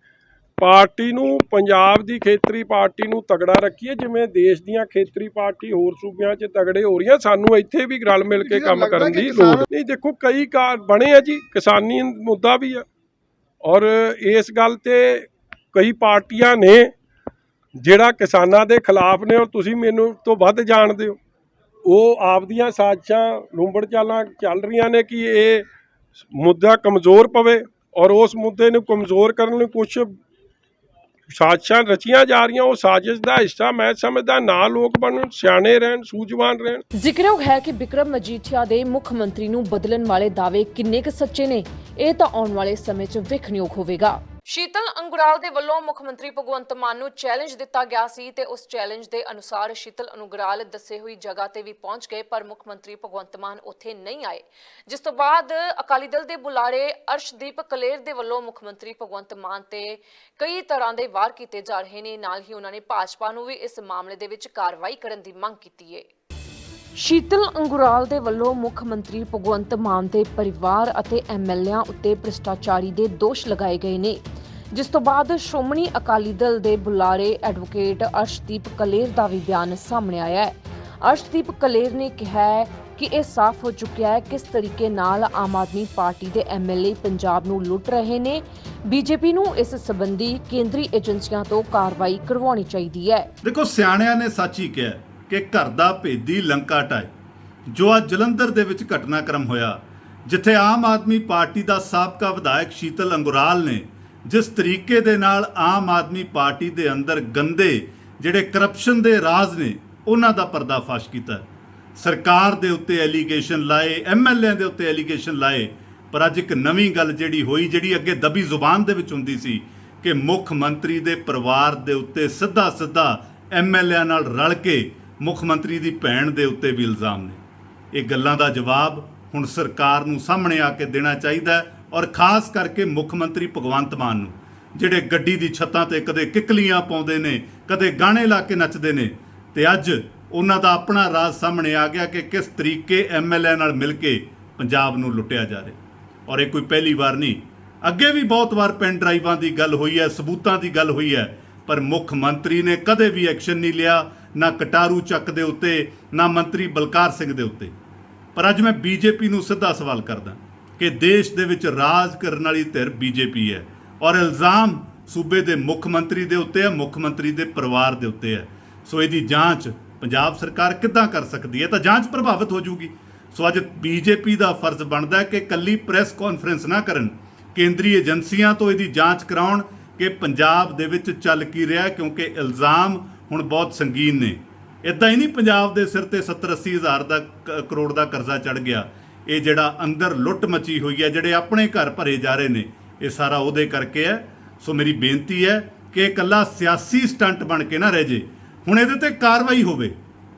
ਪਾਰਟੀ ਨੂੰ ਪੰਜਾਬ ਦੀ ਖੇਤਰੀ ਪਾਰਟੀ ਨੂੰ ਤਗੜਾ ਰੱਖੀਏ ਜਿਵੇਂ ਦੇਸ਼ ਦੀਆਂ ਖੇਤਰੀ ਪਾਰਟੀ ਹੋਰ ਸੂਬਿਆਂ 'ਚ ਤਗੜੇ ਹੋ ਰਹੀਆਂ ਸਾਨੂੰ ਇੱਥੇ ਵੀ ਰਲ ਮਿਲ ਕੇ ਕੰਮ ਕਰਨ ਦੀ ਲੋੜ ਨਹੀਂ। ਦੇਖੋ ਕਈ ਕਾਰ ਬਣੇ ਆ ਜੀ ਕਿਸਾਨੀ ਮੁੱਦਾ ਵੀ ਆ। ਔਰ ਇਸ ਗੱਲ ਤੇ ਕਈ ਪਾਰਟੀਆਂ ਨੇ ਜਿਹੜਾ ਕਿਸਾਨਾਂ ਦੇ ਖਿਲਾਫ ਨੇ ਔਰ ਤੁਸੀਂ ਮੈਨੂੰ ਤੋਂ ਵੱਧ ਜਾਣਦੇ ਹੋ। ਉਹ ਆਪਦੀਆਂ ਸਾਜ਼ਿਸ਼ਾਂ ਲੁੰਬੜ ਚਾਲਾਂ ਚੱਲ ਰਹੀਆਂ ਨੇ ਕਿ ਇਹ ਮੁੱਦਾ ਕਮਜ਼ੋਰ ਪਵੇ ਔਰ ਉਸ ਮੁੱਦੇ ਨੂੰ ਕਮਜ਼ੋਰ ਕਰਨ ਲਈ ਕੁਝ ਸਾਜ਼ਿਸ਼ਾਂ ਰਚੀਆਂ ਜਾ ਰਹੀਆਂ, ਉਹ ਸਾਜ਼ਿਸ਼ ਦਾ ਹਿੱਸਾ ਮੈਂ ਸਮਝਦਾ ਨਾ ਲੋਕ ਬਣਨ, ਸਿਆਣੇ ਰਹਿਣ, ਸੂਝਵਾਨ ਰਹਿਣ। ਜ਼ਿਕਰਯੋਗ ਹੈ ਕਿ ਬਿਕਰਮ ਮਜੀਠੀਆ ਦੇ ਮੁੱਖ ਮੰਤਰੀ ਨੂੰ ਬਦਲਣ ਵਾਲੇ ਦਾਅਵੇ ਕਿੰਨੇ ਕੁ ਸੱਚੇ ਨੇ, ਇਹ ਤਾਂ ਆਉਣ ਵਾਲੇ ਸਮੇਂ 'ਚ ਵੇਖਣਯੋਗ ਹੋਵੇਗਾ। ਸ਼ੀਤਲ ਅੰਗੁਰਾਲ ਦੇ ਵੱਲੋਂ ਮੁੱਖ ਮੰਤਰੀ ਭਗਵੰਤ ਮਾਨ ਨੂੰ ਚੈਲੰਜ ਦਿੱਤਾ ਗਿਆ ਸੀ ਤੇ ਉਸ ਚੈਲੰਜ ਦੇ ਅਨੁਸਾਰ ਸ਼ੀਤਲ ਅੰਗੁਰਾਲ ਦੱਸੇ ਹੋਈ ਜਗ੍ਹਾ ਤੇ ਵੀ ਪਹੁੰਚ ਗਏ, ਪਰ ਮੁੱਖ ਮੰਤਰੀ ਭਗਵੰਤ ਮਾਨ ਉੱਥੇ ਨਹੀਂ ਆਏ। ਜਿਸ ਤੋਂ ਬਾਅਦ ਅਕਾਲੀ ਦਲ ਦੇ ਬੁਲਾਰੇ ਅਰਸ਼ਦੀਪ ਕਲੇਰ ਦੇ ਵੱਲੋਂ ਮੁੱਖ ਮੰਤਰੀ ਭਗਵੰਤ ਮਾਨ ਤੇ ਕਈ ਤਰ੍ਹਾਂ ਦੇ ਵਾਰ ਕੀਤੇ ਜਾ ਰਹੇ ਨੇ, ਨਾਲ ਹੀ ਉਹਨਾਂ ਨੇ ਭਾਜਪਾ ਨੂੰ ਵੀ ਇਸ ਮਾਮਲੇ ਦੇ ਵਿੱਚ ਕਾਰਵਾਈ ਕਰਨ ਦੀ ਮੰਗ ਕੀਤੀ ਹੈ ਸ਼ੀਤਲ ਅੰਗੁਰਾਲ ਦੇ ਵੱਲੋਂ ਮੁੱਖ ਮੰਤਰੀ ਭਗਵੰਤ ਮਾਨ ਦੇ ਪਰਿਵਾਰ ਅਤੇ ਐਮਐਲਏਆਂ ਉੱਤੇ ਭ੍ਰਿਸ਼ਟਾਚਾਰੀ ਦੇ ਦੋਸ਼ ਲਗਾਏ ਗਏ ਨੇ। ਜਿਸ ਤੋਂ ਬਾਅਦ ਸ਼੍ਰੋਮਣੀ ਅਕਾਲੀ ਦਲ ਦੇ ਬੁਲਾਰੇ ਐਡਵੋਕੇਟ ਅਰਸ਼ਦੀਪ ਕਲੇਰ ਦਾ ਵੀ ਬਿਆਨ ਸਾਹਮਣੇ ਆਇਆ ਹੈ। ਅਰਸ਼ਦੀਪ ਕਲੇਰ ਨੇ ਕਿਹਾ ਹੈ ਕਿ ਇਹ ਸਾਫ਼ ਹੋ ਚੁੱਕਿਆ ਹੈ ਕਿਸ ਤਰੀਕੇ ਨਾਲ ਆਮ ਆਦਮੀ ਪਾਰਟੀ ਦੇ ਐਮਐਲਏ ਪੰਜਾਬ ਨੂੰ ਲੁੱਟ ਰਹੇ ਨੇ। ਬੀਜੇਪੀ ਨੂੰ ਇਸ ਸੰਬੰਧੀ ਕੇਂਦਰੀ ਏਜੰਸੀਆਂ ਤੋਂ ਕਾਰਵਾਈ ਕਰਵਾਉਣੀ ਚਾਹੀਦੀ ਹੈ। ਦੇਖੋ, ਸਿਆਣਿਆਂ ਨੇ ਸੱਚ ਹੀ ਕਿਹਾ ਕਿ ਘਰ ਦਾ ਭੇਦੀ ਲੰਕਾ ਟਾਏ ਜੋ ਅੱਜ ਜਲੰਧਰ ਦੇ ਵਿੱਚ ਘਟਨਾਕ੍ਰਮ ਹੋਇਆ, ਜਿੱਥੇ ਆਮ ਆਦਮੀ ਪਾਰਟੀ ਦਾ ਸਾਬਕਾ ਵਿਧਾਇਕ ਸ਼ੀਤਲ ਅੰਗੁਰਾਲ ਨੇ ਜਿਸ ਤਰੀਕੇ ਦੇ ਨਾਲ ਆਮ ਆਦਮੀ ਪਾਰਟੀ ਦੇ ਅੰਦਰ ਗੰਦੇ ਜਿਹੜੇ ਕਰਪਸ਼ਨ ਦੇ ਰਾਜ਼ ਨੇ, ਉਹਨਾਂ ਦਾ ਪਰਦਾਫਾਸ਼ ਕੀਤਾ। ਸਰਕਾਰ ਦੇ ਉੱਤੇ ਐਲੀਗੇਸ਼ਨ ਲਾਏ ਐਮਐਲਏ ਦੇ ਉੱਤੇ ਐਲੀਗੇਸ਼ਨ ਲਾਏ, ਪਰ ਅੱਜ ਇੱਕ ਨਵੀਂ ਗੱਲ ਜਿਹੜੀ ਹੋਈ, ਜਿਹੜੀ ਅੱਗੇ ਦਬੀ ਜ਼ੁਬਾਨ ਦੇ ਵਿੱਚ ਹੁੰਦੀ ਸੀ ਕਿ ਮੁੱਖ ਮੰਤਰੀ ਦੇ ਪਰਿਵਾਰ ਦੇ ਉੱਤੇ ਸਿੱਧਾ ਸਿੱਧਾ ਐਮਐਲਏ ਨਾਲ ਰਲ ਕੇ ਮੁੱਖ ਮੰਤਰੀ ਦੀ ਭੈਣ ਦੇ ਉੱਤੇ ਵੀ ਇਲਜ਼ਾਮ ਨੇ। ਇਹ ਗੱਲਾਂ ਦਾ ਜਵਾਬ ਹੁਣ ਸਰਕਾਰ ਨੂੰ ਸਾਹਮਣੇ ਆ ਕੇ ਦੇਣਾ ਚਾਹੀਦਾ ਔਰ ਖਾਸ ਕਰਕੇ ਮੁੱਖ ਮੰਤਰੀ ਭਗਵੰਤ ਮਾਨ ਨੂੰ, ਜਿਹੜੇ ਗੱਡੀ ਦੀ ਛੱਤਾਂ ਤੇ ਕਦੇ ਕਿੱਕਲੀਆਂ ਪਾਉਂਦੇ ਨੇ, ਕਦੇ ਗਾਣੇ ਲਾ ਕੇ ਨੱਚਦੇ ਨੇ। ਤੇ ਅੱਜ ਉਹਨਾਂ ਦਾ ਆਪਣਾ ਰਾਜ ਸਾਹਮਣੇ ਆ ਗਿਆ ਕਿ ਕਿਸ ਤਰੀਕੇ ਐਮਐਲਏ ਨਾਲ ਮਿਲ ਕੇ ਪੰਜਾਬ ਨੂੰ ਲੁੱਟਿਆ ਜਾ ਰਿਹਾ। ਔਰ ਇਹ ਕੋਈ ਪਹਿਲੀ ਵਾਰ ਨਹੀਂ, ਅੱਗੇ ਵੀ ਬਹੁਤ ਵਾਰ ਪੈਨ ਡਰਾਈਵਾਂ ਦੀ ਗੱਲ ਹੋਈ ਹੈ, ਸਬੂਤਾਂ ਦੀ ਗੱਲ ਹੋਈ ਹੈ, ਪਰ ਮੁੱਖ ਮੰਤਰੀ ਨੇ ਕਦੇ ਵੀ ਐਕਸ਼ਨ ਨਹੀਂ ਲਿਆ। ਨਾ ਕਟਾਰੂ ਚੱਕ ਦੇ ਉੱਤੇ, ਨਾ ਮੰਤਰੀ ਬਲਕਾਰ ਸਿੰਘ ਦੇ ਉੱਤੇ। ਪਰ ਅੱਜ ਮੈਂ ਬੀਜੇਪੀ ਨੂੰ ਸਿੱਧਾ ਸਵਾਲ ਕਰਦਾ ਕਿ ਦੇਸ਼ ਦੇ ਵਿੱਚ ਰਾਜ ਕਰਨ ਵਾਲੀ ਧਿਰ ਬੀਜੇਪੀ ਹੈ ਔਰ ਇਲਜ਼ਾਮ ਸੂਬੇ ਦੇ ਮੁੱਖ ਮੰਤਰੀ ਦੇ ਉੱਤੇ ਹੈ, ਮੁੱਖ ਮੰਤਰੀ ਦੇ ਪਰਿਵਾਰ ਦੇ ਉੱਤੇ ਹੈ। ਸੋ ਇਹਦੀ ਜਾਂਚ ਪੰਜਾਬ ਸਰਕਾਰ ਕਿੱਦਾਂ ਕਰ ਸਕਦੀ ਹੈ? ਤਾਂ ਜਾਂਚ ਪ੍ਰਭਾਵਿਤ ਹੋ ਜਾਊਗੀ। ਸੋ ਅੱਜ ਬੀਜੇਪੀ ਦਾ ਫਰਜ਼ ਬਣਦਾ ਹੈ ਕਿ ਕੱਲੀ ਪ੍ਰੈਸ ਕਾਨਫਰੰਸ ਨਾ ਕਰਨ, ਕੇਂਦਰੀ ਏਜੰਸੀਆਂ ਤੋਂ ਇਹਦੀ ਜਾਂਚ ਕਰਾਉਣ ਕਿ ਪੰਜਾਬ ਦੇ ਵਿੱਚ ਚੱਲ ਕੀ ਰਿਹਾ ਕਿਉਂਕਿ ਇਲਜ਼ਾਮ ਹੁਣ ਬਹੁਤ ਸੰਗੀਨ ਨੇ। ਇਦਾਂ ਹੀ ਨਹੀਂ ਪੰਜਾਬ ਦੇ ਸਿਰ ਤੇ 70 80 ਹਜ਼ਾਰ ਦਾ ਕ- ਕਰੋੜ ਦਾ ਕਰਜ਼ਾ ਚੜ ਗਿਆ। ਇਹ ਜਿਹੜਾ ਅੰਦਰ ਲੁੱਟ ਮਚੀ ਹੋਈ ਹੈ, ਜਿਹੜੇ ਆਪਣੇ ਘਰ ਭਰੇ ਜਾ ਰਹੇ ਨੇ, ਇਹ ਸਾਰਾ ਉਹਦੇ ਕਰਕੇ ਹੈ। ਸੋ ਮੇਰੀ ਬੇਨਤੀ ਹੈ ਕਿ ਇਹ ਇਕੱਲਾ ਸਿਆਸੀ ਸਟੰਟ ਬਣ ਕੇ ਨਾ ਰਹਿ ਜੇ। ਹੁਣ ਇਹਦੇ ਤੇ ਕਾਰਵਾਈ ਹੋਵੇ,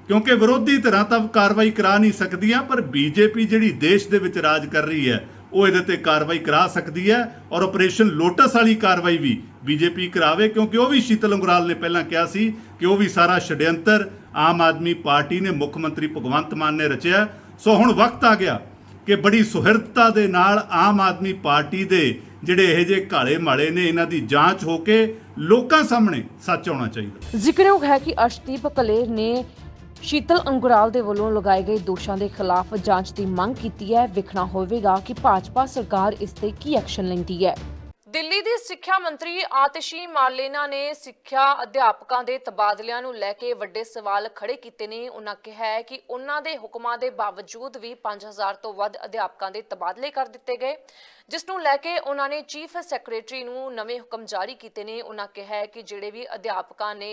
ਕਿਉਂਕਿ ਵਿਰੋਧੀ ਧਿਰਾਂ ਤਾਂ ਕਾਰਵਾਈ ਕਰਾ ਨਹੀਂ ਸਕਦੀਆਂ, ਪਰ ਬੀਜੇਪੀ ਜਿਹੜੀ ਦੇਸ਼ ਦੇ ਵਿੱਚ ਰਾਜ ਕਰ ਰਹੀ ਹੈ ਉਹ ਇਹਦੇ ਤੇ ਕਾਰਵਾਈ ਕਰਾ ਸਕਦੀ ਹੈ ਔਰ ਆਪਰੇਸ਼ਨ ਲੋਟਸ ਵਾਲੀ ਕਾਰਵਾਈ ਵੀ ਬੀਜੇਪੀ ਕਰਾਵੇ, ਕਿਉਂਕਿ ਉਹ ਵੀ ਸ਼ੀਤਲ ਅੰਗਰਾਲ ਨੇ ਪਹਿਲਾਂ ਕਿਹਾ ਸੀ ਕਿ ਉਹ ਵੀ ਸਾਰਾ ਛੜਯੰਤਰ ਆਮ ਆਦਮੀ ਪਾਰਟੀ ਨੇ, ਮੁੱਖ ਮੰਤਰੀ ਭਗਵੰਤ ਮਾਨ ਨੇ ਰਚਿਆ। ਸੋ ਹੁਣ ਵਕਤ ਆ ਗਿਆ ਕਿ ਬੜੀ ਸੁਹਿਰਦਤਾ ਦੇ ਨਾਲ ਆਮ ਆਦਮੀ ਪਾਰਟੀ ਦੇ ਜਿਹੜੇ ਇਹ ਜੇ ਕਾਲੇ ਮਾਲੇ ਨੇ, ਇਹਨਾਂ ਦੀ ਜਾਂਚ ਹੋ ਕੇ ਲੋਕਾਂ ਸਾਹਮਣੇ ਸੱਚ ਆਉਣਾ ਚਾਹੀਦਾ। ਜ਼ਿਕਰਯੋਗ ਹੈ ਕਿ ਅਰਸ਼ਦੀਪ ਕਲੇਰ ਨੇ ਸ਼ੀਤਲ ਅੰਗੁਰਾਲ ਦੇ ਵੱਲੋਂ ਲਗਾਏ ਗਏ ਦੋਸ਼ਾਂ ਦੇ ਖਿਲਾਫ ਜਾਂਚ ਦੀ ਮੰਗ ਕੀਤੀ ਹੈ। ਵੇਖਣਾ ਹੋਵੇਗਾ ਕਿ ਭਾਜਪਾ ਸਰਕਾਰ ਇਸ ਤੇ ਕੀ ਐਕਸ਼ਨ ਲੈਂਦੀ ਹੈ। ਦਿੱਲੀ ਦੀ ਸਿੱਖਿਆ ਮੰਤਰੀ ਆਤਿਸ਼ੀ ਮਾਰਲੇਨਾ ਨੇ ਸਿੱਖਿਆ ਅਧਿਆਪਕਾਂ ਦੇ ਤਬਾਦਲਿਆਂ ਨੂੰ ਲੈ ਕੇ ਵੱਡੇ ਸਵਾਲ ਖੜੇ ਕੀਤੇ ਨੇ। ਉਹਨਾਂ ਕਿਹਾ ਹੈ ਕਿ ਉਹਨਾਂ ਦੇ ਹੁਕਮਾਂ ਦੇ ਬਾਵਜੂਦ ਵੀ 5000 ਤੋਂ ਵੱਧ ਅਧਿਆਪਕਾਂ ਦੇ ਤਬਾਦਲੇ ਕਰ ਦਿੱਤੇ ਗਏ। ਜਿਸ ਨੂੰ ਲੈ ਕੇ ਉਹਨਾਂ ਨੇ ਚੀਫ ਸੈਕਟਰੀ ਨੂੰ ਨਵੇਂ ਹੁਕਮ ਜਾਰੀ ਕੀਤੇ ਨੇ। ਉਹਨਾਂ ਕਿਹਾ ਕਿ ਜਿਹੜੇ ਵੀ ਅਧਿਆਪਕਾਂ ਨੇ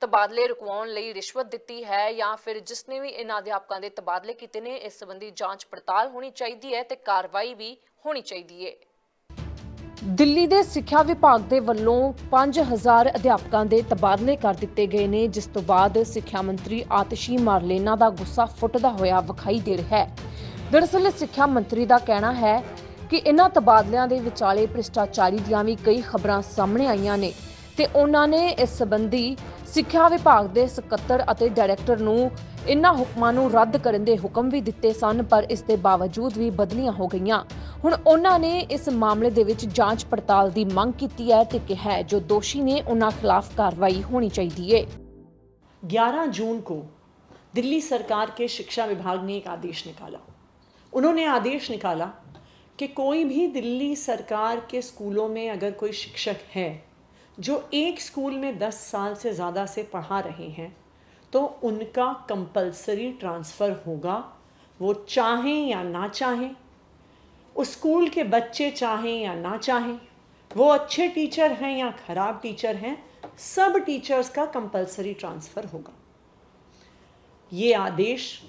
ਤਬਾਦਲੇ ਰੁਕਵਾਉਣ ਲਈ ਰਿਸ਼ਵਤ ਦਿੱਤੀ ਹੈ ਜਾਂ ਫਿਰ ਜਿਸ ਨੇ ਵੀ ਇਹਨਾਂ ਅਧਿਆਪਕਾਂ ਦੇ ਤਬਾਦਲੇ ਕੀਤੇ ਨੇ, ਇਸ ਸੰਬੰਧੀ ਜਾਂਚ ਪੜਤਾਲ ਹੋਣੀ ਚਾਹੀਦੀ ਹੈ ਤੇ ਕਾਰਵਾਈ ਵੀ ਹੋਣੀ ਚਾਹੀਦੀ ਹੈ। ਦਿੱਲੀ ਦੇ ਸਿੱਖਿਆ ਵਿਭਾਗ ਦੇ ਵੱਲੋਂ 5000 ਅਧਿਆਪਕਾਂ ਦੇ ਤਬਾਦਲੇ ਕਰ ਦਿੱਤੇ ਗਏ ਨੇ, ਜਿਸ ਤੋਂ ਬਾਅਦ ਸਿੱਖਿਆ ਮੰਤਰੀ ਆਤਿਸ਼ੀ ਮਾਰਲੇਨਾ ਦਾ ਗੁੱਸਾ ਫੁੱਟਦਾ ਹੋਇਆ ਵਿਖਾਈ ਦੇ ਰਿਹਾ ਹੈ। ਦਰਅਸਲ ਸਿੱਖਿਆ ਮੰਤਰੀ ਦਾ ਕਹਿਣਾ ਹੈ ਕਿ ਇਹਨਾਂ ਤਬਾਦਲਿਆਂ ਦੇ ਵਿਚਾਲੇ ਭ੍ਰਿਸ਼ਟਾਚਾਰੀ ਦੀਆਂ ਵੀ ਕਈ ਖਬਰਾਂ ਸਾਹਮਣੇ ਆਈਆਂ ਨੇ ਤੇ ਉਹਨਾਂ ਨੇ ਇਸ ਸੰਬੰਧੀ ਸਿੱਖਿਆ ਵਿਭਾਗ ਦੇ ਸਕੱਤਰ ਅਤੇ ਡਾਇਰੈਕਟਰ ਨੂੰ ਇਨ੍ਹਾਂ ਹੁਕਮਾਂ ਨੂੰ ਰੱਦ ਕਰਨ ਦੇ ਹੁਕਮ ਵੀ ਦਿੱਤੇ ਸਨ ਪਰ ਇਸ ਦੇ ਬਾਵਜੂਦ ਵੀ ਬਦਲੀਆਂ ਹੋ ਗਈਆਂ ਹੁਣ ਉਹਨਾਂ ਨੇ ਇਸ ਮਾਮਲੇ ਦੇ ਵਿੱਚ ਜਾਂਚ ਪੜਤਾਲ ਦੀ ਮੰਗ ਕੀਤੀ ਹੈ ਤੇ ਕਿਹਾ ਹੈ ਜੋ ਦੋਸ਼ੀ ਨੇ ਉਹਨਾਂ ਖਿਲਾਫ ਕਾਰਵਾਈ ਹੋਣੀ ਚਾਹੀਦੀ ਹੈ 11 जून को दिल्ली सरकार के शिक्षा विभाग ने एक आदेश निकाला उन्होंने आदेश निकाला कि कोई भी दिल्ली सरकार के स्कूलों में अगर कोई शिक्षक है, जो एक स्कूल में 10 साल से ज़्यादा से पढ़ा रहे हैं तो उनका कंपलसरी ट्रांसफ़र होगा। वो चाहें या ना चाहें, उस स्कूल के बच्चे चाहें या ना चाहें, वो अच्छे टीचर हैं या ख़राब टीचर हैं, सब टीचर्स का कंपलसरी ट्रांसफ़र होगा। ये आदेश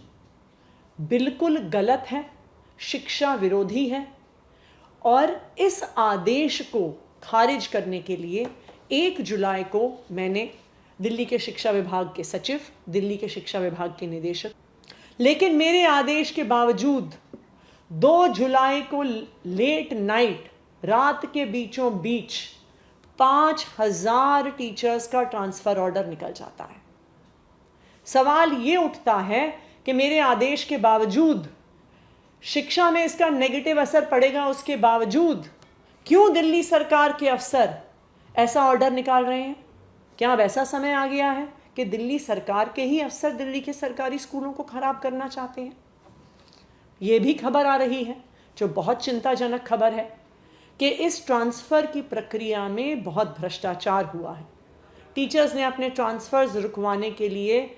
बिल्कुल गलत है। शिक्षा विरोधी है और इस आदेश को खारिज करने के लिए एक जुलाई को मैंने दिल्ली के शिक्षा विभाग के सचिव, दिल्ली के शिक्षा विभाग के निदेशक, लेकिन मेरे आदेश के बावजूद दो जुलाई को लेट नाइट, रात के बीचों बीच पाँच हज़ार टीचर्स का ट्रांसफ़र ऑर्डर निकल जाता है। सवाल ये उठता है कि मेरे आदेश के बावजूद शिक्षा में इसका नेगेटिव असर पड़ेगा उसके बावजूद, क्यों दिल्ली सरकार के अफसर ऐसा ऑर्डर निकाल रहे हैं? क्या अब ऐसा समय आ गया है कि दिल्ली सरकार के ही अफसर दिल्ली के सरकारी स्कूलों को ख़राब करना चाहते हैं? ये भी खबर आ रही है, जो बहुत चिंताजनक खबर है कि इस ट्रांसफ़र की प्रक्रिया में बहुत भ्रष्टाचार हुआ है। टीचर्स ने अपने ट्रांसफ़र्स रुकवाने के लिए